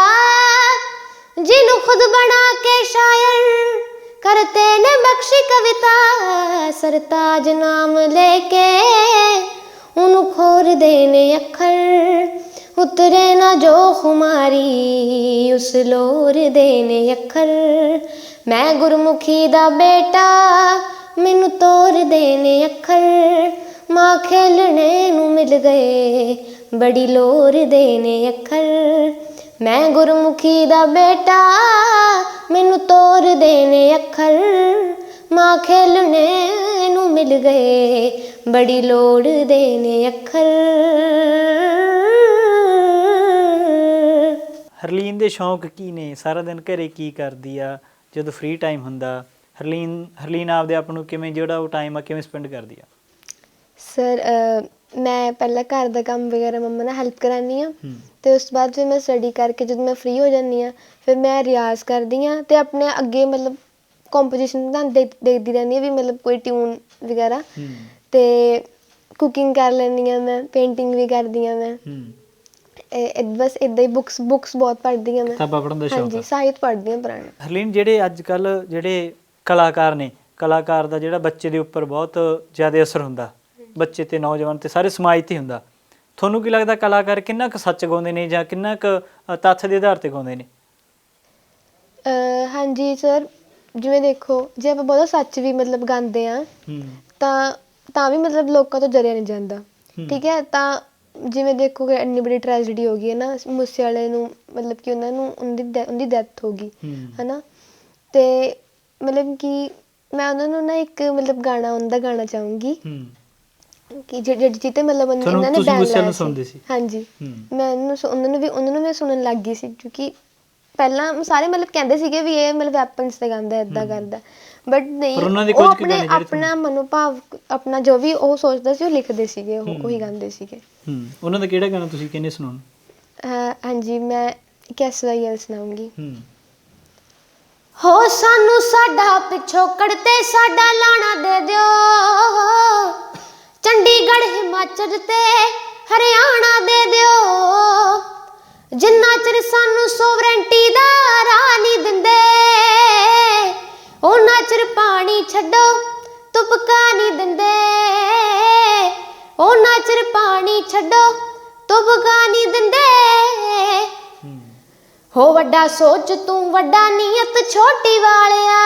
ਜਿਹਨੂੰ ਖੁਦ ਬਣਾ ਕੇ ਸ਼ਾਇਰ ਕਰਤੇ ਨੇ ਬਖਸ਼ੀ ਕਵਿਤਾ ਸਰਤਾਜ ਨਾਮ ਲੈ ਕੇ ਉਹਨੂੰ ਖੋਰ ਦੇਨੇ ਅੱਖਰ ਉਤਰੇ ਨਾ ਜੋ ਖੁਮਾਰੀ ਉਸ ਲੋਰ ਦੇਨੇ ਅੱਖਰ ਮੈਂ ਗੁਰਮੁਖੀ ਦਾ ਬੇਟਾ ਮੈਨੂੰ ਤੋਰ ਦੇਨੇ ਅੱਖਰ ਮਾਂ ਖੇਲਣੇ ਨੂੰ ਮਿਲ ਗਏ ਬੜੀ ਲੋਰ ਦੇਨੇ ਅੱਖਰ ਮੈਂ ਗੁਰਮੁਖੀ ਦਾ ਬੇਟਾ ਮੈਨੂੰ ਤੋਰ ਦੇਨੇ ਅੱਖਰ। ਮਾਂ ਖੇਲਣੇ ਨੂੰ ਮਿਲ ਗਏ ਬੜੀ ਲੋੜ ਦੇਨੇ ਅੱਖਰ। ਹਰਲੀਨ ਦੇ ਸ਼ੌਂਕ ਕੀ ਨੇ? ਸਾਰਾ ਦਿਨ ਘਰੇ ਕੀ ਕਰਦੀ ਆ? ਜਦੋਂ ਫ੍ਰੀ ਟਾਈਮ ਹੁੰਦਾ ਹਰਲੀਨ ਹਰਲੀਨ ਆਪਦੇ ਆਪ ਨੂੰ ਕਿਵੇਂ ਜਿਹੜਾ ਉਹ ਟਾਈਮ ਆ ਕਿਵੇਂ ਸਪੈਂਡ ਕਰਦੀ ਆ? ਸਰ ਮੈਂ ਪਹਿਲਾਂ ਘਰ ਦਾ ਕੰਮ ਵਗੈਰਾ ਮੰਮਾ ਨਾਲ ਹੈਲਪ ਕਰਾਨੀ ਆ ਹੂੰ। ਤੇ ਉਸ ਤੋਂ ਬਾਅਦ ਫਿਰ ਮੈਂ ਸਟੱਡੀ ਕਰਕੇ ਜਦੋਂ ਮੈਂ ਫ੍ਰੀ ਹੋ ਜਾਂਦੀ ਆ ਫਿਰ ਮੈਂ ਰਿਆਜ਼ ਕਰਦੀ ਆ ਤੇ ਆਪਣੇ ਅੱਗੇ ਮਤਲਬ ਕੰਪੋਜੀਸ਼ਨ ਦਾ ਦੇਖ- ਦੇਖਦੀ ਰਹਿੰਦੀ ਆ ਵੀ ਮਤਲਬ ਕੋਈ ਟਿਊਨ ਵਗੈਰਾ ਹੂੰ। ਤੇ ਕੁਕਿੰਗ ਕਰ ਲੈਂਦੀ ਆ ਮੈਂ ਪੇਂਟਿੰਗ ਵੀ ਕਰਦੀ ਆ ਮੈਂ। ਹੂੰ। ਇਹ- ਇਹ ਬਸ ਇਦਾਂ ਹੀ ਬੁੱਕਸ ਬੁੱਕਸ ਬਹੁਤ ਪੜ੍ਹਦੀ ਆ ਮੈਂ। ਕਿਤਾਬਾਂ ਪੜ੍ਹਨ ਦਾ ਸ਼ੌਂਕ ਹਾਂਜੀ ਸਾਹਿਤ ਪੜ੍ਹਦੀ ਆ ਪੁਰਾਣੇ। ਹਰਲੀਨ ਜਿਹੜੇ ਅੱਜ ਕੱਲ ਜਿਹੜੇ ਕਲਾਕਾਰ ਨੇ ਕਲਾਕਾਰ ਦਾ ਜਿਹੜਾ ਬੱਚੇ ਦੇ ਉੱਪਰ ਬਹੁਤ ਜ਼ਿਆਦਾ ਅਸਰ ਹੁੰਦਾ। ਬੱਚੇ ਤੇ ਨੌਜਵਾਨ ਤੇ ਸਾਰੇ ਸਮਾਜ ਤੇ ਹੁੰਦਾ। ਤੁਹਾਨੂੰ ਕੀ ਲੱਗਦਾ ਕਲਾਕਾਰ ਕਿੰਨਾ ਕੁ ਸੱਚ ਗਾਉਂਦੇ ਨੇ ਜਾਂ ਕਿੰਨਾ ਕੁ ਤੱਥ ਦੇ ਆਧਾਰ ਤੇ ਗਾਉਂਦੇ ਨੇ? ਹਾਂਜੀ ਸਰ ਜਿਵੇਂ ਦੇਖੋ ਜੇ ਆਪਾਂ ਬਹੁਤ ਸੱਚ ਵੀ ਮਤਲਬ ਗਾਉਂਦੇ ਆ ਤਾਂ ਤਾਂ ਵੀ ਮਤਲਬ ਲੋਕਾਂ ਤੋਂ ਜਰਿਆ ਨਹੀਂ ਜਾਂਦਾ। ਠੀਕ ਹੈ ਤਾਂ ਜਿਵੇਂ ਦੇਖੋ ਕਿ ਇੰਨੀ ਬੜੀ ਟ੍ਰੈਜੇਡੀ ਹੋ ਗਈ ਹੈ ਨਾ ਮੂਸੇ ਵਾਲੇ ਨੂੰ ਮਤਲਬ ਕਿ ਉਹਨਾਂ ਨੂੰ ਉਹਦੀ ਉਹਦੀ ਡੈਥ ਹੋ ਗਈ ਹਨਾ। ਤੇ ਮਤਲਬ ਕਿ ਮੈਂ ਉਹਨਾਂ ਨੂੰ ਨਾ ਇੱਕ ਮਤਲਬ ਗਾਣਾ ਉਹਨਾਂ ਦਾ ਗਾਣਾ ਚਾਹੂੰਗੀ। ਕਿ ਜਿਹੜੀ ਜਿੱਤੇ ਮਤਲਬ ਉਹਨਾਂ ਤੁਹਾਨੂੰ- ਇਹਨਾਂ ਨੇ ਤੁਸੀਂ ਬੈਨ ਮੂਸੇ ਨੂੰ ਲਾਇਆ ਸੁਣਦੇ ਸੀ? ਹਾਂਜੀ। ਹੂੰ। ਮੈਂ ਉਹਨੂੰ ਸੁ- ਉਹਨਾਂ ਨੂੰ ਵੀ ਉਹਨਾਂ ਨੂੰ ਮੈਂ ਸੁਣਨ ਲੱਗ ਗਈ ਸੀ ਕਿਉਂਕਿ ਪਹਿਲਾਂ ਸਾਰੇ ਮਤਲਬ ਕਹਿੰਦੇ ਸੀਗੇ ਵੀ ਇਹ ਮਤਲਬ ਵੈਪਨਸ ਤੇ ਗਾਉਂਦਾ ਇਦਾਂ ਕਰਦਾ। ਬਟ ਨਹੀਂ ਪਰ ਉਹਨਾਂ ਦੇ ਉਹ ਕੁਝ ਕੁ ਆਪਣੇ ਗਾਣੇ ਜਿਹੜੇ ਆਪਣਾ ਮਨੋਭਾਵ ਆਪਣਾ ਜੋ ਵੀ ਉਹ ਸੋਚਦਾ ਸੀ ਉਹ ਲਿਖਦੇ ਸੀਗੇ ਉਹ ਹੂੰ। ਉਹੀ ਗਾਉਂਦੇ ਸੀਗੇ। ਹੂੰ। ਉਹਨਾਂ ਦਾ ਕਿਹੜਾ ਗਾਣਾ ਤੁਸੀਂ ਕਹਿੰਦੇ ਸੁਣਾਉਣ? ਹਾਂ ਹਾਂਜੀ ਮੈਂ ਕੈਸਵਾਈਲ ਸੁਣਾਉਂਗੀ। ਹੂੰ। ਹੋ ਸਾਨੂੰ ਸਾਡਾ ਪਿਛੋਕੜ ਤੇ ਸਾਡਾ ਲਾਣਾ ਦੇ ਦਿਓ। ਚੰਡੀਗੜ੍ਹ, ਹਿਮਾਚਲ ਤੇ ਹਰਿਆਣਾ ਦੇ ਦਿਓ। ਜਿੰਨਾ ਚਿਰ ਸਾਨੂੰ ਸੋਵਰੈਂਟੀ ਦਾ ਰਾਹ ਨਹੀਂ ਦਿੰਦੇ ਉਹਨਾਂ ਚਿਰ ਪਾਣੀ ਛੱਡੋ, ਤੁਪਕਾ ਨਹੀਂ ਦਿੰਦੇ। ਉਹਨਾਂ ਚਿਰ ਪਾਣੀ ਛੱਡੋ, ਤੁਪਕਾ ਨਹੀਂ ਦਿੰਦੇ। ਹੋ ਵੱਡਾ ਸੋਚ, ਤੂੰ ਵੱਡਾ ਨੀਅਤ ਛੋਟੀ ਵਾਲਿਆ।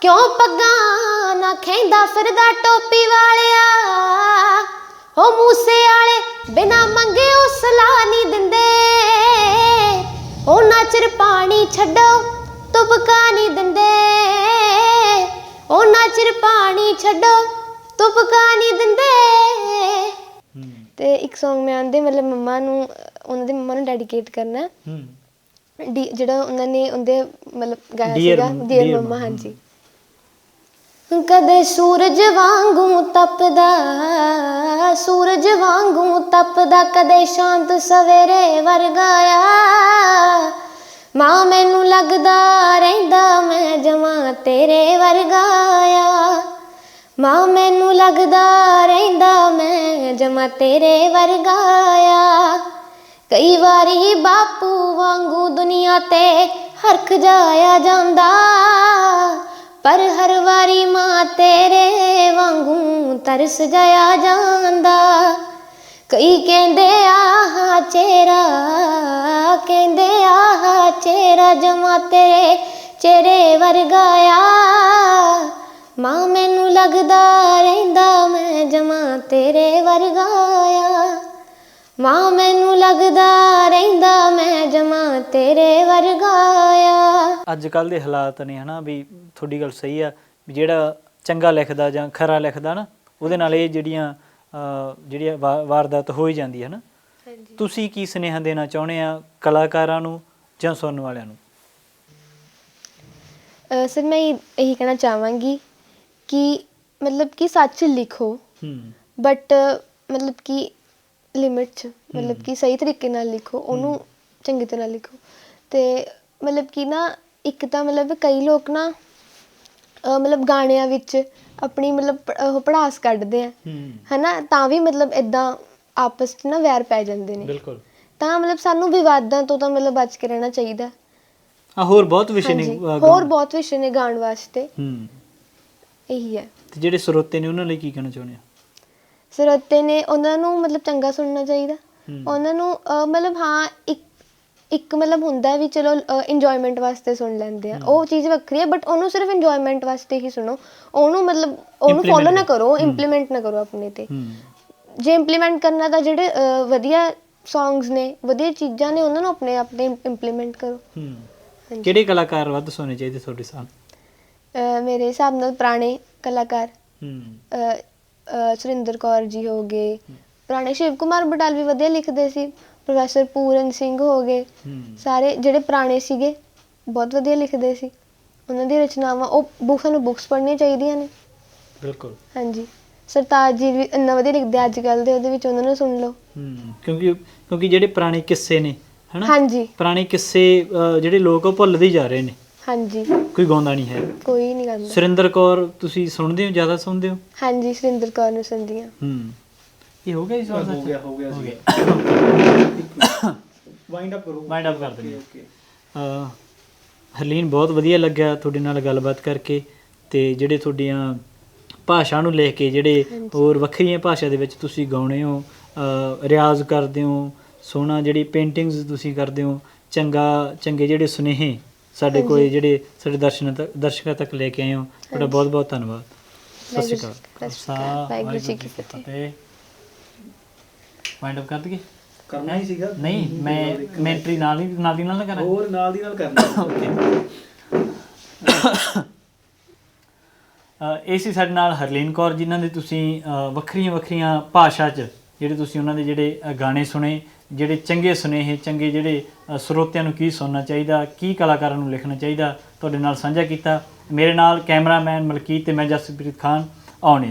ਕਿਉਂ ਪੱਗਾਂ ਨਾ ਖੈਂਦਾ ਫਿਰਦਾ ਟੋਪੀ ਵਾਲਿਆ? ਹੋ ਮੂਸੇ ਵਾਲੇ ਬਿਨਾ ਮੰਗੇ ਉਹ ਸਲਾਹ ਨਹੀਂ ਦਿੰਦੇ। ਉਹਨਾਂ ਚਿਰ ਪਾਣੀ ਛੱਡੋ ਤੁਪਕਾ ਨਹੀਂ ਦਿੰਦੇ। ਉਹਨਾਂ ਚਿਰ ਪਾਣੀ ਛੱਡੋ ਤੁਪਕਾ ਨਹੀਂ ਦਿੰਦੇ। ਤੇ ਇੱਕ Song ਮੈਂ ਆਂਦੇ ਮਤਲਬ ਮੰਮਾ ਨੂੰ ਉਹਨਾਂ ਦੇ ਮੰਮਾ ਨੂੰ ਡੈਡੀਕੇਟ ਕਰਨਾ। ਹੈ। ਡੀ- ਜਿਹੜਾ ਉਹਨਾਂ ਨੇ ਉਹਦੇ ਮਤਲਬ ਗਾਇਆ Dear ਸੀਗਾ Mama, ਡੀਅਰ Dear ਮੰਮਾ ਹਾਂਜੀ। ਕਦੇ ਸੂਰਜ ਵਾਂਗੂ ਤਪਦਾ, ਸੂਰਜ ਵਾਂਗੂ ਤਪਦਾ, ਕਦੇ ਸ਼ਾਂਤ ਸਵੇਰੇ ਵਰਗਾਇਆ ਮਾਂ ਮੈਨੂੰ ਲੱਗਦਾ ਰਹਿੰਦਾ ਮੈਂ ਜਮਾ ਤੇਰੇ ਵਰਗਾਇਆ ਮਾਂ ਮੈਨੂੰ ਲੱਗਦਾ ਰਹਿੰਦਾ ਮੈਂ ਜਮਾ ਤੇਰੇ ਵਰਗਾਇਆ ਕਈ ਵਾਰੀ ਬਾਪੂ ਵਾਂਗੂ ਦੁਨੀਆ ਤੇ ਹਰਖ ਜਾਇਆ ਜਾਂਦਾ। ਪਰ ਹਰ ਵਾਰੀ ਮਾਂ ਤੇਰੇ ਵਾਂਗੂ ਤਰਸ ਜਾਇਆ ਜਾਂਦਾ। ਕਈ ਕਹਿੰਦੇ, ਆਹ ਚਿਹਰਾ, ਕਹਿੰਦੇ, ਆਹ ਚਿਹਰਾ ਜਮਾ ਤੇਰੇ ਚਿਹਰੇ ਵਰਗਾਇਆ ਮਾਂ ਮੈਨੂੰ ਲੱਗਦਾ ਰਹਿੰਦਾ ਮੈਂ ਜਮਾ ਤੇਰੇ ਵਰਗਾਇਆ ਮਾਂ ਮੈਨੂੰ ਲੱਗਦਾ ਰਹਿੰਦਾ ਮੈਂ ਜਮਾ ਤੇਰੇ ਵਰਗਾਇਆ ਅੱਜ ਕੱਲ ਦੇ ਹਾਲਾਤ ਨੇ ਹਨਾ ਵੀ ਤੁਹਾਡੀ ਗੱਲ ਸਹੀ ਆ ਵੀ ਜਿਹੜਾ ਚੰਗਾ ਲਿਖਦਾ ਜਾਂ ਖਰਾ ਲਿਖਦਾ ਨਾ ਉਹਦੇ ਨਾਲ ਇਹ ਜਿਹੜੀਆਂ ਅਹ, ਜਿਹੜੀਆਂ ਵਾ- ਵਾਰਦਾਤ ਹੋ ਹੀ ਜਾਂਦੀ ਹੈ ਨਾ। ਹਾਂਜੀ। ਤੁਸੀਂ ਕੀ ਸੁਨੇਹਾ ਦੇਣਾ ਚਾਹੁੰਦੇ ਆ ਕਲਾਕਾਰਾਂ ਨੂੰ ਜਾਂ ਸੁਣਨ ਵਾਲਿਆਂ ਨੂੰ? ਸਰ ਮੈਂ ਇਹ- ਇਹੀ ਕਹਿਣਾ ਚਾਹਾਂਗੀ ਕਿ ਮਤਲਬ ਕਿ ਸੱਚ ਲਿਖੋ। ਹੂੰ। ਬਟ ਮਤਲਬ ਕਿ ਲਿਮਿਟ ਚ ਮਤਲਬ ਕਿ ਸਹੀ ਤਰੀਕੇ ਨਾਲ ਲਿਖੋ ਉਹਨੂੰ ਚੰਗੀ ਤਰ੍ਹਾਂ ਲਿਖੋ। ਤੇ ਮਤਲਬ ਕਿ ਨਾ ਇੱਕ ਤਾਂ ਮਤਲਬ ਕਈ ਲੋਕ ਨਾ ਮਤਲਬ ਗਾਣਿਆਂ ਵਿੱਚ ਆਪਣੀ ਮਤਲਬ ਉਹ ਪੜਾਸ ਕੱਢਦੇ ਆ। ਹਨਾ? ਤਾਂ ਵੀ ਮਤਲਬ ਇਦਾਂ ਆਪਸ 'ਚ ਨਾ ਵੈਰ ਪੈ ਜਾਂਦੇ ਨੇ। ਬਿਲਕੁਲ। ਤਾਂ ਮਤਲਬ ਸਾਨੂੰ ਵਿਵਾਦਾਂ ਤੋਂ ਤਾਂ ਮਤਲਬ ਬਚ ਕੇ ਰਹਿਣਾ ਚਾਹੀਦਾ। ਆ ਹੋਰ ਬਹੁਤ ਵਿਸ਼ੇ ਨੇ ਹਾਂਜੀ। ਹੋਰ ਬਹੁਤ ਵਿਸ਼ੇ ਨੇ ਗਾਉਣ ਵਾਸਤੇ। ਹੂੰ ਇਹੀ ਹੈ। ਤੇ ਜਿਹੜੇ ਸਰੋਤੇ ਨੇ ਉਹਨਾਂ ਲਈ ਕੀ ਕਹਿਣਾ ਚਾਹੁੰਦੇ ਆ? ਸਰੋਤੇ ਨੇ ਉਹਨਾਂ ਨੂੰ ਮਤਲਬ ਚੰਗਾ ਸੁਣਨਾ ਚਾਹੀਦਾ। ਉਹਨਾਂ ਨੂੰ ਮਤਲਬ ਹਾਂ ਇੱਕ ਇੱਕ ਮਤਲਬ ਹੁੰਦਾ ਵੀ ਚਲੋ ਇੰਜੋਇਮੈਂਟ ਵਾਸਤੇ ਸੁਣ ਲੈਂਦੇ ਆ। ਉਹ ਚੀਜ਼ ਵੱਖਰੀ ਹੈ ਬਟ ਉਹਨੂੰ ਸਿਰਫ ਇੰਜੋਇਮੈਂਟ ਵਾਸਤੇ ਹੀ ਸੁਣੋ। ਉਹਨੂੰ ਮਤਲਬ ਉਹਨੂੰ ਫੋਲੋ ਨਾ ਕਰੋ। ਇੰਪਲੀਮੈਂਟ ਨਾ ਕਰੋ ਆਪਣੇ ਤੇ। ਜੇ ਇੰਪਲੀਮੈਂਟ ਕਰਨਾ ਤਾਂ ਜਿਹੜੇ ਵਧੀਆ ਸੌਂਗਸ ਨੇ ਵਧੀਆ ਚੀਜ਼ਾਂ ਨੇ ਉਹਨਾਂ ਨੂੰ ਆਪਣੇ ਆਪ ਤੇ ਇੰਪਲੀਮੈਂਟ ਕਰੋ। ਕਿਹੜੇ ਕਲਾਕਾਰ ਵੱਧ ਸੁਣਨੇ ਚਾਹੀਦੇ ਤੁਹਾਡੇ ਅਹ, ਮੇਰੇ ਹਿਸਾਬ ਨਾਲ ਪੁਰਾਣੇ ਕਲਾਕਾਰ। ਹੂੰ। ਸੁਰਿੰਦਰ ਕੌਰ ਜੀ ਹੋ ਗਏ। ਪੁਰਾਣੇ ਸ਼ਿਵ ਕੁਮਾਰ ਬਟਾਲਵੀ ਵਧੀਆ ਲਿਖਦੇ ਸੀ। ਪ੍ਰੋਫੈਸਰ ਪੂਰਨ ਸਿੰਘ ਹੋ ਗਏ। ਹੂੰ। ਸਾਰੇ ਜਿਹੜੇ ਪੁਰਾਣੇ ਸੀਗੇ ਬਹੁਤ ਵਧੀਆ ਲਿਖਦੇ ਸੀ। ਉਹਨਾਂ ਦੀ ਰਚਨਾਵਾਂ ਉਹ ਬੁੱਕ ਸਾਨੂੰ ਬੁੱਕਸ ਪੜ੍ਹਨੀਆਂ ਚਾਹੀਦੀਆਂ ਨੇ। ਬਿਲਕੁਲ। ਹਾਂਜੀ। ਸਰਤਾਜ ਜੀ ਵੀ ਇੰਨਾ ਵਧੀਆ ਲਿਖਦੇ ਅੱਜ ਕੱਲ ਦੇ ਉਹਦੇ ਵਿੱਚ ਉਹਨਾਂ ਨੂੰ ਸੁਣ ਲਓ। ਹੂੰ ਕਿਉਂਕਿ ਕਿਉਂਕਿ ਜਿਹੜੇ ਪੁਰਾਣੇ ਕਿੱਸੇ ਨੇ ਹਨਾ? ਹਾਂਜੀ। ਪੁਰਾਣੇ ਕਿੱਸੇ ਅ, ਜਿਹੜੇ ਲੋਕ ਉਹ ਭੁੱਲਦੇ ਹੀ ਜਾ ਰਹੇ ਨੇ। ਹਾਂਜੀ। ਕੋਈ ਗਾਉਂਦਾ ਨਹੀਂ ਹੈ? ਕੋਈ ਨਹੀਂ ਕਰਦਾ ਸੁਰਿੰਦਰ ਕੌਰ ਤੁਸੀਂ ਸੁਣਦੇ ਹੋ? ਜ਼ਿਆਦਾ ਸੁਣਦੇ ਹੋ? ਹਾਂਜੀ ਸੁਰਿੰਦਰ ਕੌਰ ਨੂੰ ਸੁਣਦੀਆਂ ਹੂੰ। ਇਹ ਹੋ ਗਿਆ ਜੀ ਸਵਾਲ ਹੋ ਗਿਆ ਹੋ ਗਿਆ ਹੋ ਵਾਈਂਡ ਅਪ ਕਰੋ। ਵਾਈਂਡ ਅਪ ਕਰ ਦਿੰਦੇ ਹਾਂ। ਓਕੇ ਅ, ਹਰਲੀਨ ਬਹੁਤ ਵਧੀਆ ਲੱਗਿਆ ਤੁਹਾਡੇ ਨਾਲ ਗੱਲਬਾਤ ਕਰਕੇ ਤੇ ਜਿਹੜੇ ਤੁਹਾਡੀਆਂ ਭਾਸ਼ਾ ਨੂੰ ਲੈ ਕੇ ਜਿਹੜੇ ਹੋਰ ਵੱਖਰੀਆਂ ਭਾਸ਼ਾ ਦੇ ਵਿੱਚ ਤੁਸੀਂ ਗਾਉਣੇ ਹੋ ਅ, ਰਿਆਜ਼ ਕਰਦੇ ਹੋ ਸੋਹਣਾ ਜਿਹੜੀ ਪੇਂਟਿੰਗਸ ਤੁਸੀਂ ਕਰਦੇ ਹੋ ਚੰਗਾ ਚੰਗੇ ਜਿਹੜੇ ਸੁਨੇਹੇ ਸਾਡੇ ਕੋਲੇ ਜਿਹੜੇ ਸਾਡੇ ਦਰਸ਼ਨਾਂ ਤੱਕ ਦਰਸ਼ਕਾਂ ਤੱਕ ਲੈ ਕੇ ਆਏ ਹੋ ਤੁਹਾਡਾ ਬਹੁਤ ਬਹੁਤ ਧੰਨਵਾਦ। ਸਤਿ ਸ਼੍ਰੀ ਅਕਾਲ। ਵਾਹਿਗੁਰੂ ਜੀ ਕੀ ਫਤਿਹ। ਵਾਈਂਡ ਅਪ ਕਰ ਦਈਏ? ਕਰਨਾ ਹੀ ਸੀਗਾ। ਨਹੀਂ ਮੈਂ ਮੈਂਟਰੀ ਨਾਲ ਹੀ ਨਾਲ ਦੀ ਨਾਲ ਕਰਾਂ? ਹੋਰ ਨਾਲ ਦੀ ਨਾਲ ਕਰਨਾ। ਅ, ਇਹ ਸੀ ਸਾਡੇ ਨਾਲ ਹਰਲੀਨ ਕੌਰ ਜਿਨ੍ਹਾਂ ਦੇ ਤੁਸੀਂ ਵੱਖਰੀਆਂ ਵੱਖਰੀਆਂ ਭਾਸ਼ਾ 'ਚ ਜਿਹੜੇ ਤੁਸੀਂ ਉਹਨਾਂ ਦੇ ਜਿਹੜੇ ਗਾਣੇ ਸੁਣੇ ਜਿਹੜੇ ਚੰਗੇ ਸੁਨੇਹੇ ਚੰਗੇ ਜਿਹੜੇ ਅ, ਸਰੋਤਿਆਂ ਨੂੰ ਕੀ ਸੁਣਨਾ ਚਾਹੀਦਾ ਕੀ ਕਲਾਕਾਰਾਂ ਨੂੰ ਲਿਖਣਾ ਚਾਹੀਦਾ ਤੁਹਾਡੇ ਨਾਲ ਸਾਂਝਾ ਕੀਤਾ। ਮੇਰੇ ਨਾਲ ਕੈਮਰਾਮੈਨ ਮਲਕੀਤ ਤੇ ਮੈਂ ਜਸਪ੍ਰੀਤ ਖਾਨ ਆਉਣੇ